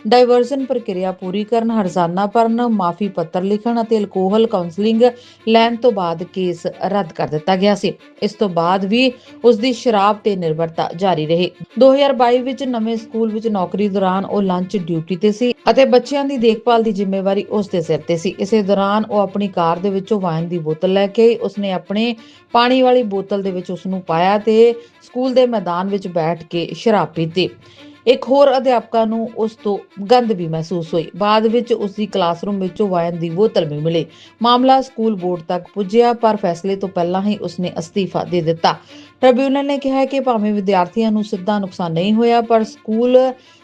ਡਾਇਵਰਜਨ ਪ੍ਰਕਿਰਿਆ ਪੂਰੀ ਕਰਨ, ਹਰਜ਼ਾਨਾ ਭਰਨ, ਮਾਫੀ ਪੱਤਰ ਲਿਖਣ ਅਤੇ ਅਲਕੋਹਲ ਕਾਉਂਸਲਿੰਗ ਲੈਣ ਤੋਂ ਬਾਅਦ ਕੇਸ ਰੱਦ ਕਰ ਦਿੱਤਾ ਗਿਆ ਸੀ। ਇਸ ਤੋਂ ਬਾਅਦ ਵੀ ਉਸ ਦੀ ਸ਼ਰਾਬ ਤੇ ਨਿਰਭਰਤਾ ਜਾਰੀ ਰਹੀ। 2022 ਵਿੱਚ ਨਵੇਂ ਸਕੂਲ ਵਿੱਚ ਨੌਕਰੀ ਦੌਰਾਨ ਉਹ ਲੰਚ ਡਿਊਟੀ ਤੇ ਸੀ ਅਤੇ ਬੱਚਿਆਂ ਦੀ ਦੇਖਭਾਲ ਦੀ ਜ਼ਿੰਮੇਵਾਰੀ ਉਸ ਦੇ ਸਿਰ ਤੇ ਸੀ। ਇਸੇ ਦੌਰਾਨ ਉਹ ਆਪਣੀ ਕਾਰ ਦੇ ਵਿੱਚੋਂ ਵਾਈਨ ਦੀ ਬੋਤਲ ਲੈ ਕੇ ਉਸਨੇ ਆਪਣੇ ਪਾਣੀ ਵਾਲੀ ਬੋਤਲ ਦੇ ਵਿੱਚ ਉਸ ਨੂੰ ਪਾਇਆ ਤੇ ਸਕੂਲ ਦੇ ਮੈਦਾਨ ਵਿੱਚ ਬੈਠ ਕੇ ਸ਼ਰਾਬ ਪੀਤੀ। ਇੱਕ ਹੋਰ ਅਧਿਆਪਕਾ ਨੂੰ ਉਸ ਤੋਂ ਗੰਧ ਵੀ ਮਹਿਸੂਸ ਹੋਈ। ਬਾਅਦ ਵਿੱਚ ਉਸ ਦੀ ਕਲਾਸਰੂਮ ਵਿੱਚੋਂ ਵਾਈਨ ਦੀ ਬੋਤਲ ਵੀ ਮਿਲੀ। ਮਾਮਲਾ ਸਕੂਲ ਬੋਰਡ ਤੱਕ ਪੁੱਜਿਆ, ਪਰ ਫੈਸਲੇ ਤੋਂ ਪਹਿਲਾਂ ਹੀ ਉਸਨੇ ਅਸਤੀਫਾ ਦੇ ਦਿੱਤਾ। ਟ੍ਰਿਬਿਊਨਲ ਨੇ ਕਿਹਾ ਕਿ ਭਾਵੇਂ ਵਿਦਿਆਰਥੀਆਂ ਨੂੰ ਸਿੱਧਾ ਨੁਕਸਾਨ ਨਹੀਂ ਹੋਇਆ, ਪਰ ਸਕੂਲ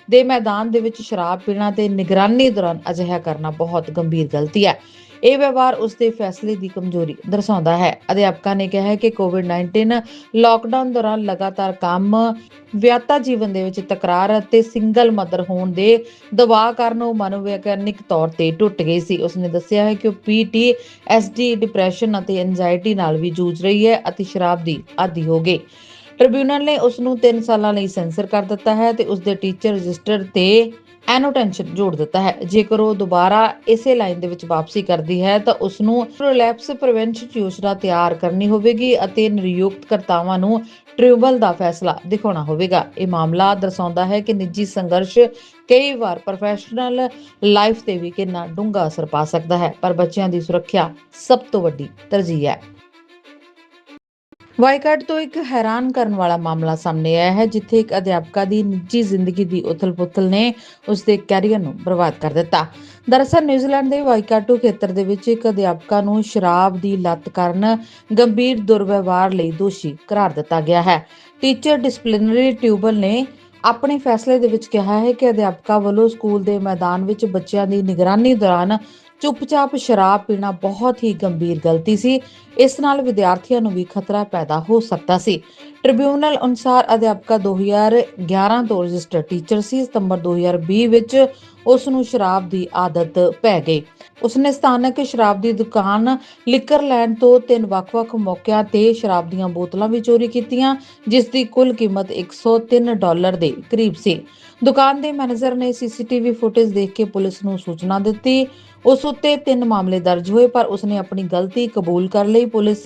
ਦੇ ਮੈਦਾਨ ਦੇ ਵਿੱਚ ਸ਼ਰਾਬ ਪੀਣਾ ਤੇ ਨਿਗਰਾਨੀ ਦੌਰਾਨ ਅਜਿਹਾ ਕਰਨਾ ਬਹੁਤ ਗੰਭੀਰ ਗਲਤੀ ਹੈ। ਇਹ ਵਿਵਹਾਰ ਉਸ ਦੇ ਫੈਸਲੇ ਦੀ ਕਮਜ਼ੋਰੀ ਦਰਸਾਉਂਦਾ ਹੈ। ਅਧਿਆਪਕਾਂ ਨੇ ਕਿਹਾ ਹੈ ਕਿ ਕੋਵਿਡ-19 ਲਾਕਡਾਊਨ ਦੌਰਾਨ ਲਗਾਤਾਰ ਕੰਮ ਵਿਆਤਾ ਜੀਵਨ ਦੇ ਵਿੱਚ ਤਕਰਾਰ ਅਤੇ ਸਿੰਗਲ ਮਦਰ ਹੋਣ ਦੇ ਦਬਾਅ ਕਾਰਨ ਉਹ ਮਨੋਵਿਗਿਆਨਿਕ ਤੌਰ ਤੇ ਟੁੱਟ ਗਈ ਸੀ। ਉਸਨੇ ਦੱਸਿਆ ਹੈ ਕਿ ਉਹ ਪੀਟੀਐਸਡੀ ਡਿਪਰੈਸ਼ਨ ਅਤੇ ਐਂਜ਼ਾਇਟੀ ਨਾਲ ਵੀ ਜੂਝ ਰਹੀ ਹੈ ਅਤੇ ਸ਼ਰਾਬ ਦੀ ਆਦੀ ਹੋ ਗਈ। ਟ੍ਰਿਬਿਊਨਲ ਨੇ ਉਸ ਨੂੰ 3 ਸਾਲਾਂ ਲਈ ਸੈਂਸਰ ਕਰ ਦਿੱਤਾ ਹੈ ਤੇ ਉਸ ਦੇ ਟੀਚਰ ਰਜਿਸਟਰ ਤੇ ਐਨੋਟੈਂਸ਼ਨ ਜੋੜ ਦਿੱਤਾ ਹੈ। ਜੇਕਰ ਉਹ ਦੁਬਾਰਾ ਇਸੇ ਲਾਈਨ ਦੇ ਵਿੱਚ ਵਾਪਸੀ ਕਰਦੀ ਹੈ, ਤਾਂ ਉਸ ਨੂੰ ਰਿਲੈਪਸ ਪ੍ਰੀਵੈਂਸ਼ਨ ਯੋਜਨਾ ਤਿਆਰ ਕਰਨੀ ਹੋਵੇਗੀ ਅਤੇ ਨਿਯੁਕਤ ਕਰਤਾਵਾਂ ਨੂੰ ਟ੍ਰਿਬਿਊਨਲ ਦਾ ਫੈਸਲਾ ਦਿਖਾਉਣਾ ਹੋਵੇਗਾ। ਇਹ ਮਾਮਲਾ ਦਰਸਾਉਂਦਾ ਹੈ ਕਿ ਨਿੱਜੀ ਸੰਘਰਸ਼ ਕਈ ਵਾਰ ਪ੍ਰੋਫੈਸ਼ਨਲ ਲਾਈਫ ਤੇ ਵੀ ਕਿੰਨਾ ਡੂੰਘਾ ਅਸਰ ਪਾ ਸਕਦਾ ਹੈ, ਪਰ ਬੱਚਿਆਂ ਦੀ ਸੁਰੱਖਿਆ ਸਭ ਤੋਂ ਵੱਡੀ ਤਰਜੀਹ ਹੈ। ਵਾਈਕਾਟ ਤੋਂ ਇੱਕ ਹੈਰਾਨ ਕਰਨ ਵਾਲਾ ਮਾਮਲਾ ਸਾਹਮਣੇ ਆਇਆ ਹੈ, ਜਿੱਥੇ ਇੱਕ ਅਧਿਆਪਕਾ ਦੀ ਨਿੱਜੀ ਜ਼ਿੰਦਗੀ ਦੀ ਉਥਲ-ਪੁਥਲ ਨੇ ਉਸ ਦੇ ਕੈਰੀਅਰ ਨੂੰ ਬਰਬਾਦ ਕਰ ਦਿੱਤਾ। ਦਰਅਸਲ, ਨਿਊਜ਼ੀਲੈਂਡ ਦੇ ਵਾਈਕਾਟੂ ਖੇਤਰ ਦੇ ਵਿੱਚ ਇੱਕ ਅਧਿਆਪਕਾ ਨੂੰ ਸ਼ਰਾਬ ਦੀ ਲਤ ਕਾਰਨ ਗੰਭੀਰ ਦੁਰਵਿਵਹਾਰ ਲਈ ਦੋਸ਼ੀ ਕਰਾਰ ਦਿੱਤਾ ਗਿਆ ਹੈ। ਟੀਚਰ ਡਿਸਪਲਿਨਰੀ ਟਿਊਬਲ ਨੇ ਆਪਣੇ ਫੈਸਲੇ ਦੇ ਵਿੱਚ ਕਿਹਾ ਹੈ ਕਿ ਅਧਿਆਪਕਾ ਵੱਲੋਂ ਸਕੂਲ ਦੇ ਮੈਦਾਨ ਵਿੱਚ ਬੱਚਿਆਂ ਦੀ ਨਿਗਰਾਨੀ ਦੌਰਾਨ ਚੁੱਪਚਾਪ ਸ਼ਰਾਬ ਪੀਣਾ ਬਹੁਤ ਹੀ ਗੰਭੀਰ ਗਲਤੀ ਸੀ। ਇਸ ਨਾਲ ਵਿਦਿਆਰਥੀਆਂ ਨੂੰ ਵੀ ਖਤਰਾ ਪੈਦਾ ਹੋ ਸਕਦਾ ਸੀ। ਟ੍ਰਿਬਿਊਨਲ ਅਨੁਸਾਰ ਅਧਿਆਪਕਾ 2011 ਤੋਂ ਰਜਿਸਟਰਡ ਟੀਚਰ ਸੀ। ਸਤੰਬਰ 2020 ਵਿੱਚ ਉਸ ਨੂੰ ਸ਼ਰਾਬ ਦੀ ਆਦਤ ਪੈ ਗਈ। ਉਸਨੇ ਸਥਾਨਕ ਸ਼ਰਾਬ ਦੀ ਦੁਕਾਨ ਲਿਕਰ ਲੈਣ ਤੋਂ ਤਿੰਨ ਵੱਖ-ਵੱਖ ਮੌਕਿਆਂ ਤੇ ਸ਼ਰਾਬ ਦੀਆਂ ਬੋਤਲਾਂ ਵੀ ਚੋਰੀ ਕੀਤੀਆਂ, ਜਿਸ ਦੀ ਕੁੱਲ ਕੀਮਤ 103 ਡਾਲਰ ਦੇ ਕਰੀਬ ਸੀ। ਦੁਕਾਨ ਦੇ ਮੈਨੇਜਰ ਨੇ ਸੀਸੀਟੀਵੀ ਫੁਟੇਜ ਦੇਖ ਕੇ ਪੁਲਿਸ ਨੂੰ ਸੂਚਨਾ ਦਿੱਤੀ। ਉਸ ਉੱਤੇ ਤਿੰਨ ਮਾਮਲੇ ਦਰਜ ਹੋਏ, ਪਰ ਉਸਨੇ ਆਪਣੀ ਗਲਤੀ ਕਬੂਲ ਕਰ ਲਈ। ਪੁਲਿਸ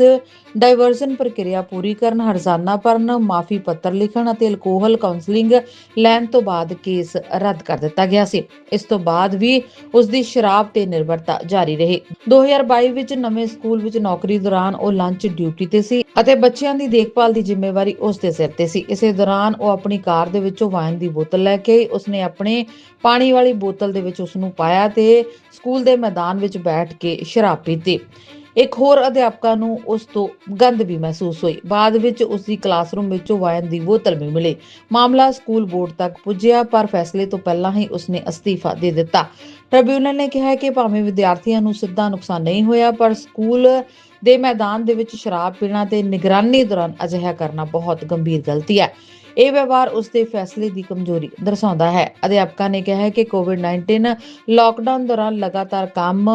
ਡਾਇਵਰਜਨ ਪ੍ਰਕਿਰਿਆ ਪੂਰੀ ਕਰਨ, ਹਰਜ਼ਾਨਾ ਭਰਨ, ਮਾਫੀ ਪੱਤਰ ਲਿਖਣ ਅਤੇ ਅਲਕੋਹਲ ਕਾਉਂਸਲਿੰਗ ਲੈਣ ਤੋਂ ਬਾਅਦ ਕੇਸ ਰੱਦ ਕਰ ਦਿੱਤਾ ਗਿਆ ਸੀ। ਇਸ ਤੋਂ ਬਾਅਦ ਵੀ ਉਸ ਦੀ ਸ਼ਰਾਬ ਤੇ ਨਿਰਭਰਤਾ ਜਾਰੀ ਰਹੀ। 2022 ਵਿੱਚ ਨਵੇਂ ਸਕੂਲ ਵਿੱਚ ਨੌਕਰੀ ਦੌਰਾਨ ਉਹ ਲੰਚ ਡਿਊਟੀ ਤੇ ਸੀ ਅਤੇ ਬੱਚਿਆਂ ਦੀ ਦੇਖਭਾਲ ਦੀ ਜ਼ਿੰਮੇਵਾਰੀ ਉਸ ਦੇ ਸਿਰ ਤੇ ਸੀ। ਇਸੇ ਦੌਰਾਨ ਉਹ ਆਪਣੀ ਕਾਰ ਦੇ ਵਿੱਚੋਂ ਵਾਈਨ ਦੀ ਬੋਤਲ ਲੈ ਕੇ ਉਸਨੇ ਆਪਣੇ ਪਾਣੀ ਵਾਲੀ ਬੋਤਲ ਦੇ ਵਿੱਚ ਉਸ ਨੂੰ ਪਾਇਆ ਤੇ ਸਕੂਲ ਦੇ ਮੈਦਾਨ ਵਿੱਚ ਬੈਠ ਕੇ ਸ਼ਰਾਬ ਪੀਤੀ। ਇੱਕ ਹੋਰ ਅਧਿਆਪਕਾ ਨੂੰ ਉਸ ਤੋਂ ਗੰਧ ਵੀ ਮਹਿਸੂਸ ਹੋਈ। ਬਾਅਦ ਵਿੱਚ ਉਸ ਦੀ ਕਲਾਸਰੂਮ ਵਿੱਚੋਂ ਵਾਇਨ ਦੀ ਬੋਤਲ ਵੀ ਮਿਲੀ। ਮਾਮਲਾ ਸਕੂਲ ਬੋਰਡ ਤੱਕ ਪੁੱਜਿਆ, ਪਰ ਫੈਸਲੇ ਤੋਂ ਪਹਿਲਾਂ ਹੀ ਉਸਨੇ ਅਸਤੀਫਾ ਦੇ ਦਿੱਤਾ। ਟ੍ਰਿਬਿਊਨਲ ਨੇ ਕਿਹਾ ਕਿ ਭਾਵੇਂ ਵਿਦਿਆਰਥੀਆਂ ਨੂੰ ਸਿੱਧਾ ਨੁਕਸਾਨ ਨਹੀਂ ਹੋਇਆ, ਪਰ ਸਕੂਲ ਦੇ ਮੈਦਾਨ ਦੇ ਵਿੱਚ ਸ਼ਰਾਬ ਪੀਣਾ ਤੇ ਨਿਗਰਾਨੀ ਦੌਰਾਨ ਅਜਿਹਾ ਕਰਨਾ ਬਹੁਤ ਗੰਭੀਰ ਗਲਤੀ ਹੈ। ਇਹ ਵਿਵਹਾਰ ਉਸ ਦੇ ਫੈਸਲੇ ਦੀ ਕਮਜ਼ੋਰੀ ਦਰਸਾਉਂਦਾ ਹੈ। ਅਧਿਆਪਕਾਂ ਨੇ ਕਿਹਾ ਹੈ ਕਿ ਕੋਵਿਡ-19 ਲਾਕਡਾਊਨ ਦੌਰਾਨ ਲਗਾਤਾਰ ਕੰਮ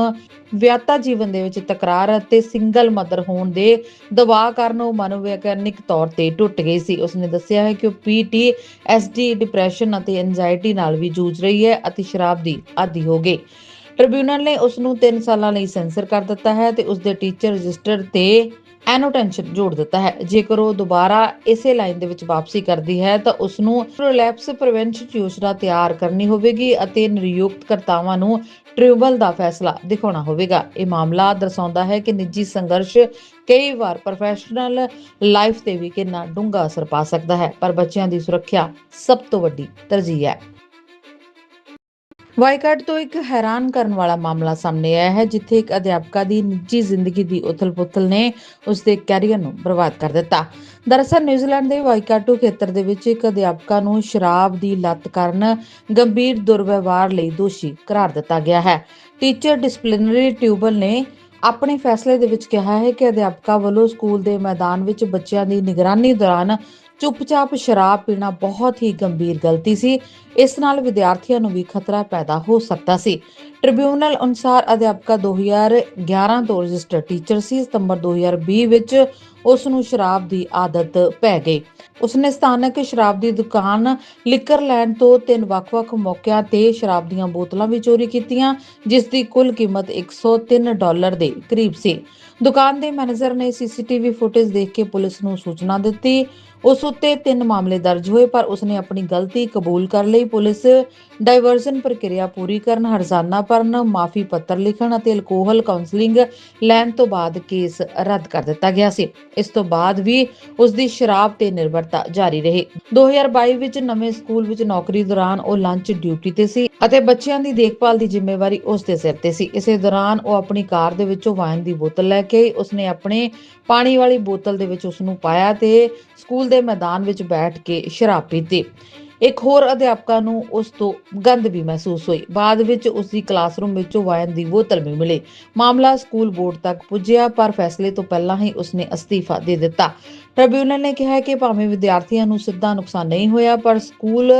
ਵਿਆਤਾ ਜੀਵਨ ਦੇ ਵਿੱਚ ਤਕਰਾਰ ਅਤੇ ਸਿੰਗਲ ਮਦਰ ਹੋਣ ਦੇ ਦਬਾਅ ਕਾਰਨ ਉਹ ਮਨੋਵਿਗਿਆਨਿਕ ਤੌਰ ਤੇ ਟੁੱਟ ਗਈ ਸੀ। ਉਸਨੇ ਦੱਸਿਆ ਹੈ ਕਿ ਉਹ ਪੀਟੀਐਸਡੀ ਡਿਪਰੈਸ਼ਨ ਅਤੇ ਐਂਜ਼ਾਇਟੀ ਨਾਲ ਵੀ ਜੂਝ ਰਹੀ ਹੈ ਅਤੇ ਸ਼ਰਾਬ ਦੀ ਆਦੀ ਹੋ ਗਈ। ਟ੍ਰਿਬਿਊਨਲ ਨੇ ਉਸ ਨੂੰ 3 ਸਾਲਾਂ ਲਈ ਸੈਂਸਰ ਕਰ ਦਿੱਤਾ ਹੈ ਤੇ ਉਸ ਦੇ ਟੀਚਰ ਰਜਿਸਟਰ ਤੇ ਐਨੋਟੈਂਸ਼ਨ ਜੋੜ ਦਿੱਤਾ ਹੈ। ਜੇਕਰ ਉਹ ਦੁਬਾਰਾ ਇਸੇ ਲਾਈਨ ਦੇ ਵਿੱਚ ਵਾਪਸੀ ਕਰਦੀ ਹੈ, ਤਾਂ ਉਸ ਨੂੰ ਰਿਲੈਪਸ ਪ੍ਰੀਵੈਂਸ਼ਨ ਯੋਜਨਾ ਤਿਆਰ ਕਰਨੀ ਹੋਵੇਗੀ ਅਤੇ ਨਿਯੁਕਤ ਕਰਤਾਵਾਂ ਨੂੰ ਟ੍ਰਿਬਿਊਨਲ ਦਾ ਫੈਸਲਾ ਦਿਖਾਉਣਾ ਹੋਵੇਗਾ। ਇਹ ਮਾਮਲਾ ਦਰਸਾਉਂਦਾ ਹੈ ਕਿ ਨਿੱਜੀ ਸੰਘਰਸ਼ ਕਈ ਵਾਰ ਪ੍ਰੋਫੈਸ਼ਨਲ ਲਾਈਫ ਤੇ ਵੀ ਕਿੰਨਾ ਡੂੰਘਾ ਅਸਰ ਪਾ ਸਕਦਾ ਹੈ, ਪਰ ਬੱਚਿਆਂ ਦੀ ਸੁਰੱਖਿਆ ਸਭ ਤੋਂ ਵੱਡੀ ਤਰਜੀਹ ਹੈ। ਵਾਈਕਾਟ ਤੋਂ ਇੱਕ ਹੈਰਾਨ ਕਰਨ ਵਾਲਾ ਮਾਮਲਾ ਸਾਹਮਣੇ ਆਇਆ ਹੈ, ਜਿੱਥੇ ਇੱਕ ਅਧਿਆਪਕਾ ਦੀ ਨਿੱਜੀ ਜ਼ਿੰਦਗੀ ਦੀ ਉਥਲ-ਪੁਥਲ ਨੇ ਉਸ ਦੇ ਕੈਰੀਅਰ ਨੂੰ ਬਰਬਾਦ ਕਰ ਦਿੱਤਾ। ਦਰਅਸਲ, ਨਿਊਜ਼ੀਲੈਂਡ ਦੇ ਵਾਈਕਾਟੂ ਖੇਤਰ ਦੇ ਵਿੱਚ ਇੱਕ ਅਧਿਆਪਕਾ ਨੂੰ ਸ਼ਰਾਬ ਦੀ ਲਤ ਕਾਰਨ ਗੰਭੀਰ ਦੁਰਵਿਵਹਾਰ ਲਈ ਦੋਸ਼ੀ ਕਰਾਰ ਦਿੱਤਾ ਗਿਆ ਹੈ। ਟੀਚਰ ਡਿਸਪਲਿਨਰੀ ਟਿਊਬਲ ਨੇ ਆਪਣੇ ਫੈਸਲੇ ਦੇ ਵਿੱਚ ਕਿਹਾ ਹੈ ਕਿ ਅਧਿਆਪਕਾ ਵੱਲੋਂ ਸਕੂਲ ਦੇ ਮੈਦਾਨ ਵਿੱਚ ਬੱਚਿਆਂ ਦੀ ਨਿਗਰਾਨੀ ਦੌਰਾਨ ਚੁੱਪਚਾਪ ਸ਼ਰਾਬ ਪੀਣਾ ਬਹੁਤ ਹੀ ਗੰਭੀਰ ਗਲਤੀ ਸੀ। ਇਸ ਨਾਲ ਵਿਦਿਆਰਥੀਆਂ ਨੂੰ ਵੀ ਖਤਰਾ ਪੈਦਾ ਹੋ ਸਕਦਾ ਸੀ। ਟ੍ਰਿਬਿਊਨਲ ਅਨੁਸਾਰ ਅਧਿਆਪਕਾ 2011 ਤੋਂ ਰਜਿਸਟਰਡ ਟੀਚਰ ਸੀ। ਸਤੰਬਰ 2020 ਵਿੱਚ ਉਸ ਨੂੰ ਸ਼ਰਾਬ ਦੀ ਆਦਤ ਪੈ ਗਈ। ਉਸਨੇ ਸਥਾਨਕ ਸ਼ਰਾਬ ਦੀ ਦੁਕਾਨ ਲਿਕਰ ਲੈਂਡ ਤੋਂ ਤਿੰਨ ਵੱਖ-ਵੱਖ ਮੌਕਿਆਂ ਤੇ ਸ਼ਰਾਬ ਦੀਆਂ ਬੋਤਲਾਂ ਵੀ ਚੋਰੀ ਕੀਤੀਆਂ, ਜਿਸ ਦੀ ਕੁੱਲ ਕੀਮਤ 103 ਡਾਲਰ ਦੇ ਕਰੀਬ ਸੀ। ਦੁਕਾਨ ਦੇ ਮੈਨੇਜਰ ਨੇ ਸੀਸੀਟੀਵੀ ਫੁਟੇਜ ਦੇਖ ਕੇ ਪੁਲਿਸ ਨੂੰ ਸੂਚਨਾ ਦਿੱਤੀ। ਉਸ ਉੱਤੇ ਤਿੰਨ ਮਾਮਲੇ ਦਰਜ ਹੋਏ, ਪਰ ਉਸਨੇ ਆਪਣੀ ਗਲਤੀ ਕਬੂਲ ਕਰ ਲਈ। ਪੁਲਿਸ ਡਾਇਵਰਜਨ ਪ੍ਰਕਿਰਿਆ ਪੂਰੀ ਕਰਨ, ਹਰਜ਼ਾਨਾ ਭਰਨ, ਮਾਫੀ ਪੱਤਰ ਲਿਖਣ ਅਤੇ ਅਲਕੋਹਲ ਕਾਉਂਸਲਿੰਗ ਲੈਣ ਤੋਂ ਬਾਅਦ ਕੇਸ ਰੱਦ ਕਰ ਦਿੱਤਾ ਗਿਆ ਸੀ। ਇਸ ਤੋਂ ਬਾਅਦ ਵੀ ਉਸ ਦੀ ਸ਼ਰਾਬ ਤੇ ਨਿਰਭਰਤਾ ਜਾਰੀ ਰਹੀ। 2022 ਵਿੱਚ ਨਵੇਂ ਸਕੂਲ ਵਿੱਚ ਨੌਕਰੀ ਦੌਰਾਨ ਉਹ ਲੰਚ ਡਿਊਟੀ ਤੇ ਸੀ ਅਤੇ ਬੱਚਿਆਂ ਦੀ ਦੇਖਭਾਲ ਦੀ ਜ਼ਿੰਮੇਵਾਰੀ ਉਸ ਦੇ ਸਿਰ ਤੇ ਸੀ। ਇਸੇ ਦੌਰਾਨ ਉਹ ਆਪਣੀ ਕਾਰ ਦੇ ਵਿੱਚੋਂ ਵਾਈਨ ਦੀ ਬੋਤਲ ਲੈ ਕੇ ਉਸਨੇ ਆਪਣੇ ਪਾਣੀ ਵਾਲੀ ਬੋਤਲ ਦੇ ਵਿੱਚ ਉਸ ਨੂੰ ਪਾਇਆ ਤੇ ਸਕੂਲ ਦੇ ਮੈਦਾਨ ਵਿੱਚ ਬੈਠ ਕੇ ਸ਼ਰਾਬ ਪੀਤੀ। ਇੱਕ ਹੋਰ ਅਧਿਆਪਕਾ ਨੂੰ ਉਸ ਤੋਂ ਗੰਧ ਵੀ ਮਹਿਸੂਸ ਹੋਈ। ਬਾਅਦ ਵਿੱਚ ਉਸ ਦੀ ਕਲਾਸਰੂਮ ਵਿੱਚੋਂ ਵਾਇਨ ਦੀ ਬੋਤਲ ਵੀ ਮਿਲੀ। ਮਾਮਲਾ ਸਕੂਲ ਬੋਰਡ ਤੱਕ ਪੁੱਜਿਆ, ਪਰ ਫੈਸਲੇ ਤੋਂ ਪਹਿਲਾਂ ਹੀ ਉਸਨੇ ਅਸਤੀਫਾ ਦੇ ਦਿੱਤਾ। ਟ੍ਰਿਬਿਊਨਲ ਨੇ ਕਿਹਾ ਕਿ ਭਾਵੇਂ ਵਿਦਿਆਰਥੀਆਂ ਨੂੰ ਸਿੱਧਾ ਨੁਕਸਾਨ ਨਹੀਂ ਹੋਇਆ, ਪਰ ਸਕੂਲ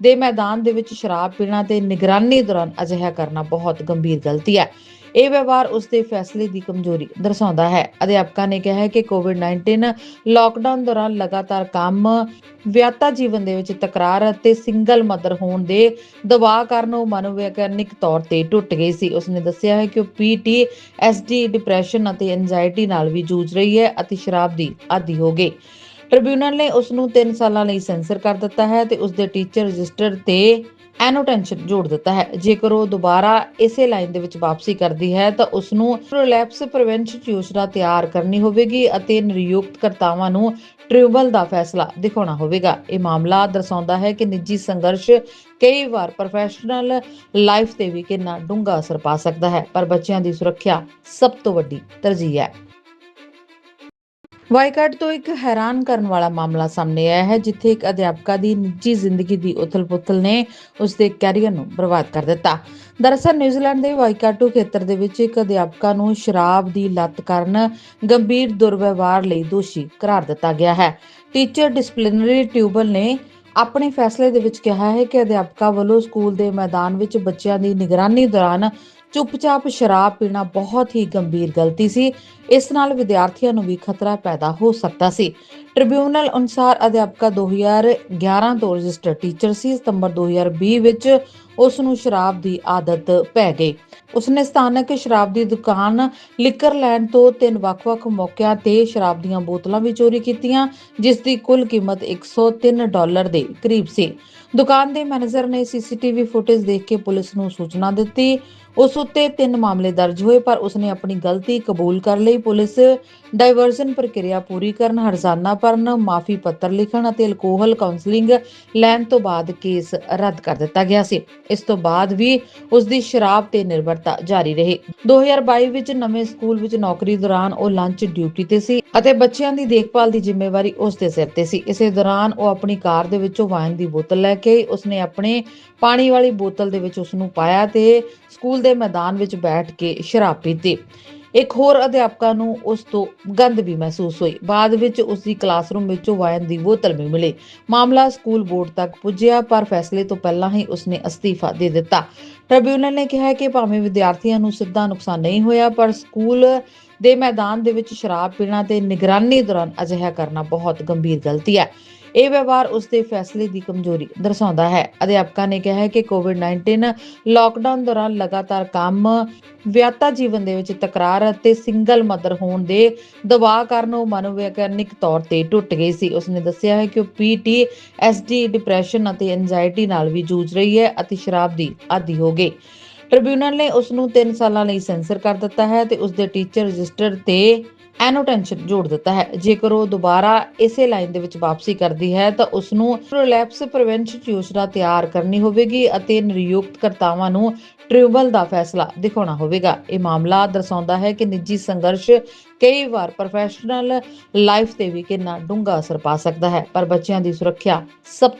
ਦੇ ਮੈਦਾਨ ਦੇ ਵਿੱਚ ਸ਼ਰਾਬ ਪੀਣਾ ਤੇ ਨਿਗਰਾਨੀ ਦੌਰਾਨ ਅਜਿਹਾ ਕਰਨਾ ਬਹੁਤ ਗੰਭੀਰ ਗਲਤੀ ਹੈ। ਇਹ ਵਿਵਹਾਰ ਉਸ ਦੇ ਫੈਸਲੇ ਦੀ ਕਮਜ਼ੋਰੀ ਦਰਸਾਉਂਦਾ ਹੈ। ਅਧਿਆਪਕਾਂ ਨੇ ਕਿਹਾ ਹੈ ਕਿ ਕੋਵਿਡ-19 ਲਾਕਡਾਊਨ ਦੌਰਾਨ ਲਗਾਤਾਰ ਕੰਮ ਵਿਆਤਾ ਜੀਵਨ ਦੇ ਵਿੱਚ ਤਕਰਾਰ ਅਤੇ ਸਿੰਗਲ ਮਦਰ ਹੋਣ ਦੇ ਦਬਾਅ ਕਾਰਨ ਉਹ ਮਨੋਵਿਗਿਆਨਿਕ ਤੌਰ ਤੇ ਟੁੱਟ ਗਈ ਸੀ। ਉਸਨੇ ਦੱਸਿਆ ਹੈ ਕਿ ਉਹ ਪੀਟੀਐਸਡੀ ਡਿਪਰੈਸ਼ਨ ਅਤੇ ਐਂਜ਼ਾਇਟੀ ਨਾਲ ਵੀ ਜੂਝ ਰਹੀ ਹੈ ਅਤੇ ਸ਼ਰਾਬ ਦੀ ਆਦੀ ਹੋ ਗਈ। ਟ੍ਰਿਬਿਊਨਲ ਨੇ ਉਸ ਨੂੰ 3 ਸਾਲਾਂ ਲਈ ਸੈਂਸਰ ਕਰ ਦਿੱਤਾ ਹੈ ਤੇ ਉਸ ਦੇ ਟੀਚਰ ਰਜਿਸਟਰ ਤੇ ਐਨੋਟੈਂਸ਼ਨ ਜੋੜ ਦਿੱਤਾ ਹੈ। ਜੇਕਰ ਉਹ ਦੁਬਾਰਾ ਇਸੇ ਲਾਈਨ ਦੇ ਵਿੱਚ ਵਾਪਸੀ ਕਰਦੀ ਹੈ, ਤਾਂ ਉਸ ਨੂੰ ਰਿਲੈਪਸ ਪ੍ਰੀਵੈਂਸ਼ਨ ਯੋਜਨਾ ਤਿਆਰ ਕਰਨੀ ਹੋਵੇਗੀ ਅਤੇ ਨਿਯੁਕਤ ਕਰਤਾਵਾਂ ਨੂੰ ਟ੍ਰਿਬਿਊਨਲ ਦਾ ਫੈਸਲਾ ਦਿਖਾਉਣਾ ਹੋਵੇਗਾ। ਇਹ ਮਾਮਲਾ ਦਰਸਾਉਂਦਾ ਹੈ ਕਿ ਨਿੱਜੀ ਸੰਘਰਸ਼ ਕਈ ਵਾਰ ਪ੍ਰੋਫੈਸ਼ਨਲ ਲਾਈਫ ਤੇ ਵੀ ਕਿੰਨਾ ਡੂੰਘਾ ਅਸਰ ਪਾ ਸਕਦਾ ਹੈ, ਪਰ ਬੱਚਿਆਂ ਦੀ ਸੁਰੱਖਿਆ ਸਭ ਤੋਂ ਵੱਡੀ ਤਰਜੀਹ ਹੈ। ਵਾਈਕਾਟ ਤੋਂ ਇੱਕ ਹੈਰਾਨ ਕਰਨ ਵਾਲਾ ਮਾਮਲਾ ਸਾਹਮਣੇ ਆਇਆ ਹੈ, ਜਿੱਥੇ ਇੱਕ ਅਧਿਆਪਕਾ ਦੀ ਨਿੱਜੀ ਜ਼ਿੰਦਗੀ ਦੀ ਉਥਲ-ਪੁਥਲ ਨੇ ਉਸ ਦੇ ਕੈਰੀਅਰ ਨੂੰ ਬਰਬਾਦ ਕਰ ਦਿੱਤਾ। ਦਰਅਸਲ, ਨਿਊਜ਼ੀਲੈਂਡ ਦੇ ਵਾਈਕਾਟੂ ਖੇਤਰ ਦੇ ਵਿੱਚ ਇੱਕ ਅਧਿਆਪਕਾ ਨੂੰ ਸ਼ਰਾਬ ਦੀ ਲਤ ਕਾਰਨ ਗੰਭੀਰ ਦੁਰਵਿਵਹਾਰ ਲਈ ਦੋਸ਼ੀ ਕਰਾਰ ਦਿੱਤਾ ਗਿਆ ਹੈ। ਟੀਚਰ ਡਿਸਪਲਿਨਰੀ ਟਿਊਬਲ ਨੇ ਆਪਣੇ ਫੈਸਲੇ ਦੇ ਵਿੱਚ ਕਿਹਾ ਹੈ ਕਿ ਅਧਿਆਪਕਾ ਵੱਲੋਂ ਸਕੂਲ ਦੇ ਮੈਦਾਨ ਵਿੱਚ ਬੱਚਿਆਂ ਦੀ ਨਿਗਰਾਨੀ ਦੌਰਾਨ ਚੁੱਪਚਾਪ ਸ਼ਰਾਬ ਪੀਣਾ ਬਹੁਤ ਹੀ ਗੰਭੀਰ ਗਲਤੀ ਸੀ। ਇਸ ਨਾਲ ਵਿਦਿਆਰਥੀਆਂ ਨੂੰ ਵੀ ਖਤਰਾ ਪੈਦਾ ਹੋ ਸਕਦਾ ਸੀ। ਟ੍ਰਿਬਿਊਨਲ ਅਨੁਸਾਰ ਅਧਿਆਪਕਾ 2011 ਤੋਂ ਰਜਿਸਟਰਡ ਟੀਚਰ ਸੀ। ਸਤੰਬਰ 2020 ਵਿੱਚ ਉਸ ਨੂੰ ਸ਼ਰਾਬ ਦੀ ਆਦਤ ਪੈ ਗਈ। ਉਸਨੇ ਸਥਾਨਕ ਸ਼ਰਾਬ ਦੀ ਦੁਕਾਨ ਲਿਕਰ ਲੈਣ ਤੋਂ ਤਿੰਨ ਵੱਖ-ਵੱਖ ਮੌਕਿਆਂ ਤੇ ਸ਼ਰਾਬ ਦੀਆਂ ਬੋਤਲਾਂ ਵੀ ਚੋਰੀ ਕੀਤੀਆਂ, ਜਿਸ ਦੀ ਕੁੱਲ ਕੀਮਤ 103 ਡਾਲਰ ਦੇ ਕਰੀਬ ਸੀ। ਦੁਕਾਨ ਦੇ ਮੈਨੇਜਰ ਨੇ ਸੀਸੀਟੀਵੀ ਫੁਟੇਜ ਦੇਖ ਕੇ ਪੁਲਿਸ ਨੂੰ ਸੂਚਨਾ ਦਿੱਤੀ। ਉਸ ਉੱਤੇ ਤਿੰਨ ਮਾਮਲੇ ਦਰਜ ਹੋਏ, ਪਰ ਉਸਨੇ ਆਪਣੀ ਗਲਤੀ ਕਬੂਲ ਕਰ ਲਈ। ਪੁਲਿਸ ਡਾਇਵਰਜਨ ਪ੍ਰਕਿਰਿਆ ਪੂਰੀ ਕਰਨ, ਹਰਜ਼ਾਨਾ ਭਰਨ, ਮਾਫੀ ਪੱਤਰ ਲਿਖਣ ਅਤੇ ਅਲਕੋਹਲ ਕਾਉਂਸਲਿੰਗ ਲੈਣ ਤੋਂ ਬਾਅਦ ਕੇਸ ਰੱਦ ਕਰ ਦਿੱਤਾ ਗਿਆ ਸੀ। ਇਸ ਤੋਂ ਬਾਅਦ ਵੀ ਉਸ ਦੀ ਸ਼ਰਾਬ ਤੇ ਨਿਰਭਰਤਾ ਜਾਰੀ ਰਹੀ। 2022 ਵਿੱਚ ਨਵੇਂ ਸਕੂਲ ਵਿੱਚ ਨੌਕਰੀ ਦੌਰਾਨ ਉਹ ਲੰਚ ਡਿਊਟੀ ਤੇ ਸੀ ਅਤੇ ਬੱਚਿਆਂ ਦੀ ਦੇਖਭਾਲ ਦੀ ਜ਼ਿੰਮੇਵਾਰੀ ਉਸ ਦੇ ਸਿਰ ਤੇ ਸੀ। ਇਸੇ ਦੌਰਾਨ ਉਹ ਆਪਣੀ ਕਾਰ ਦੇ ਵਿੱਚੋਂ ਵਾਈਨ ਦੀ ਬੋਤਲ ਲੈ ਕੇ ਉਸਨੇ ਆਪਣੇ ਪਾਣੀ ਵਾਲੀ ਬੋਤਲ ਦੇ ਵਿੱਚ ਉਸ ਨੂੰ ਪਾਇਆ ਤੇ ਸਕੂਲ ਦੇ ਮੈਦਾਨ ਵਿੱਚ ਬੈਠ ਕੇ ਸ਼ਰਾਬ ਪੀਤੀ। ਇੱਕ ਹੋਰ ਅਧਿਆਪਕਾ ਨੂੰ ਉਸ ਤੋਂ ਗੰਧ ਵੀ ਮਹਿਸੂਸ ਹੋਈ। ਬਾਅਦ ਵਿੱਚ ਉਸ ਦੀ ਕਲਾਸਰੂਮ ਵਿੱਚੋਂ ਵਾਈਨ ਦੀ ਬੋਤਲ ਵੀ ਮਿਲੀ। ਮਾਮਲਾ ਸਕੂਲ ਬੋਰਡ ਤੱਕ ਪੁੱਜਿਆ, ਪਰ ਫੈਸਲੇ ਤੋਂ ਪਹਿਲਾਂ ਹੀ ਉਸਨੇ ਅਸਤੀਫਾ ਦੇ ਦਿੱਤਾ। ਟ੍ਰਿਬਿਊਨਲ ਨੇ ਕਿਹਾ ਕਿ ਭਾਵੇਂ ਵਿਦਿਆਰਥੀਆਂ ਨੂੰ ਸਿੱਧਾ ਨੁਕਸਾਨ ਨਹੀਂ ਹੋਇਆ, ਪਰ ਸਕੂਲ ਦੇ ਮੈਦਾਨ ਦੇ ਵਿੱਚ ਸ਼ਰਾਬ ਪੀਣਾ ਤੇ ਨਿਗਰਾਨੀ ਦੌਰਾਨ ਅਜਿਹਾ ਕਰਨਾ ਬਹੁਤ ਗੰਭੀਰ ਗਲਤੀ ਹੈ। ਇਹ ਵਿਵਹਾਰ ਉਸ ਦੇ ਫੈਸਲੇ ਦੀ ਕਮਜ਼ੋਰੀ ਦਰਸਾਉਂਦਾ ਹੈ। ਅਧਿਆਪਕਾਂ ਨੇ ਕਿਹਾ ਹੈ ਕਿ ਕੋਵਿਡ-19 ਲਾਕਡਾਊਨ ਦੌਰਾਨ ਲਗਾਤਾਰ ਕੰਮ, ਵਿਆਹਤਾ ਜੀਵਨ ਦੇ ਵਿੱਚ ਤਕਰਾਰ ਅਤੇ ਸਿੰਗਲ ਮਦਰ ਹੋਣ ਦੇ ਦਬਾਅ ਕਾਰਨ ਉਹ ਮਨੋਵਿਗਿਆਨਿਕ ਤੌਰ ਤੇ ਟੁੱਟ ਗਈ ਸੀ। ਉਸਨੇ ਦੱਸਿਆ ਹੈ ਕਿ ਉਹ ਪੀਟੀਐਸਡੀ ਡਿਪਰੈਸ਼ਨ ਅਤੇ ਐਂਜ਼ਾਇਟੀ ਨਾਲ ਵੀ ਜੂਝ ਰਹੀ ਹੈ ਅਤੇ ਸ਼ਰਾਬ ਦੀ ਆਦੀ ਹੋ ਗਈ। ਟ੍ਰਿਬਿਊਨਲ ਨੇ ਉਸ ਨੂੰ 3 ਸਾਲਾਂ ਲਈ ਸੈਂਸਰ ਕਰ ਦਿੱਤਾ ਹੈ ਤੇ ਉਸ ਦੇ ਟੀਚਰ ਰਜਿਸਟਰ ਤੇ ਐਨੋਟੈਂਸ਼ਨ ਜੋੜ ਦਿੱਤਾ ਹੈ। ਜੇਕਰ ਉਹ ਦੁਬਾਰਾ ਇਸੇ ਲਾਈਨ ਦੇ ਵਿੱਚ ਵਾਪਸੀ ਕਰਦੀ ਹੈ, ਤਾਂ ਉਸ ਨੂੰ ਰਿਲੈਪਸ ਪ੍ਰੀਵੈਂਸ਼ਨ ਯੋਜਨਾ ਤਿਆਰ ਕਰਨੀ ਹੋਵੇਗੀ ਅਤੇ ਨਿਯੁਕਤ ਕਰਤਾਵਾਂ ਨੂੰ ਟ੍ਰਿਬਿਊਨਲ ਦਾ ਫੈਸਲਾ ਦਿਖਾਉਣਾ ਹੋਵੇਗਾ। ਇਹ ਮਾਮਲਾ ਦਰਸਾਉਂਦਾ ਹੈ ਕਿ ਨਿੱਜੀ ਸੰਘਰਸ਼ ਕਈ ਵਾਰ ਪ੍ਰੋਫੈਸ਼ਨਲ ਲਾਈਫ ਤੇ ਵੀ ਕਿੰਨਾ ਡੂੰਘਾ ਅਸਰ ਪਾ ਸਕਦਾ ਹੈ, ਪਰ ਬੱਚਿਆਂ ਦੀ ਸੁਰੱਖਿਆ ਸਭ ਤੋਂ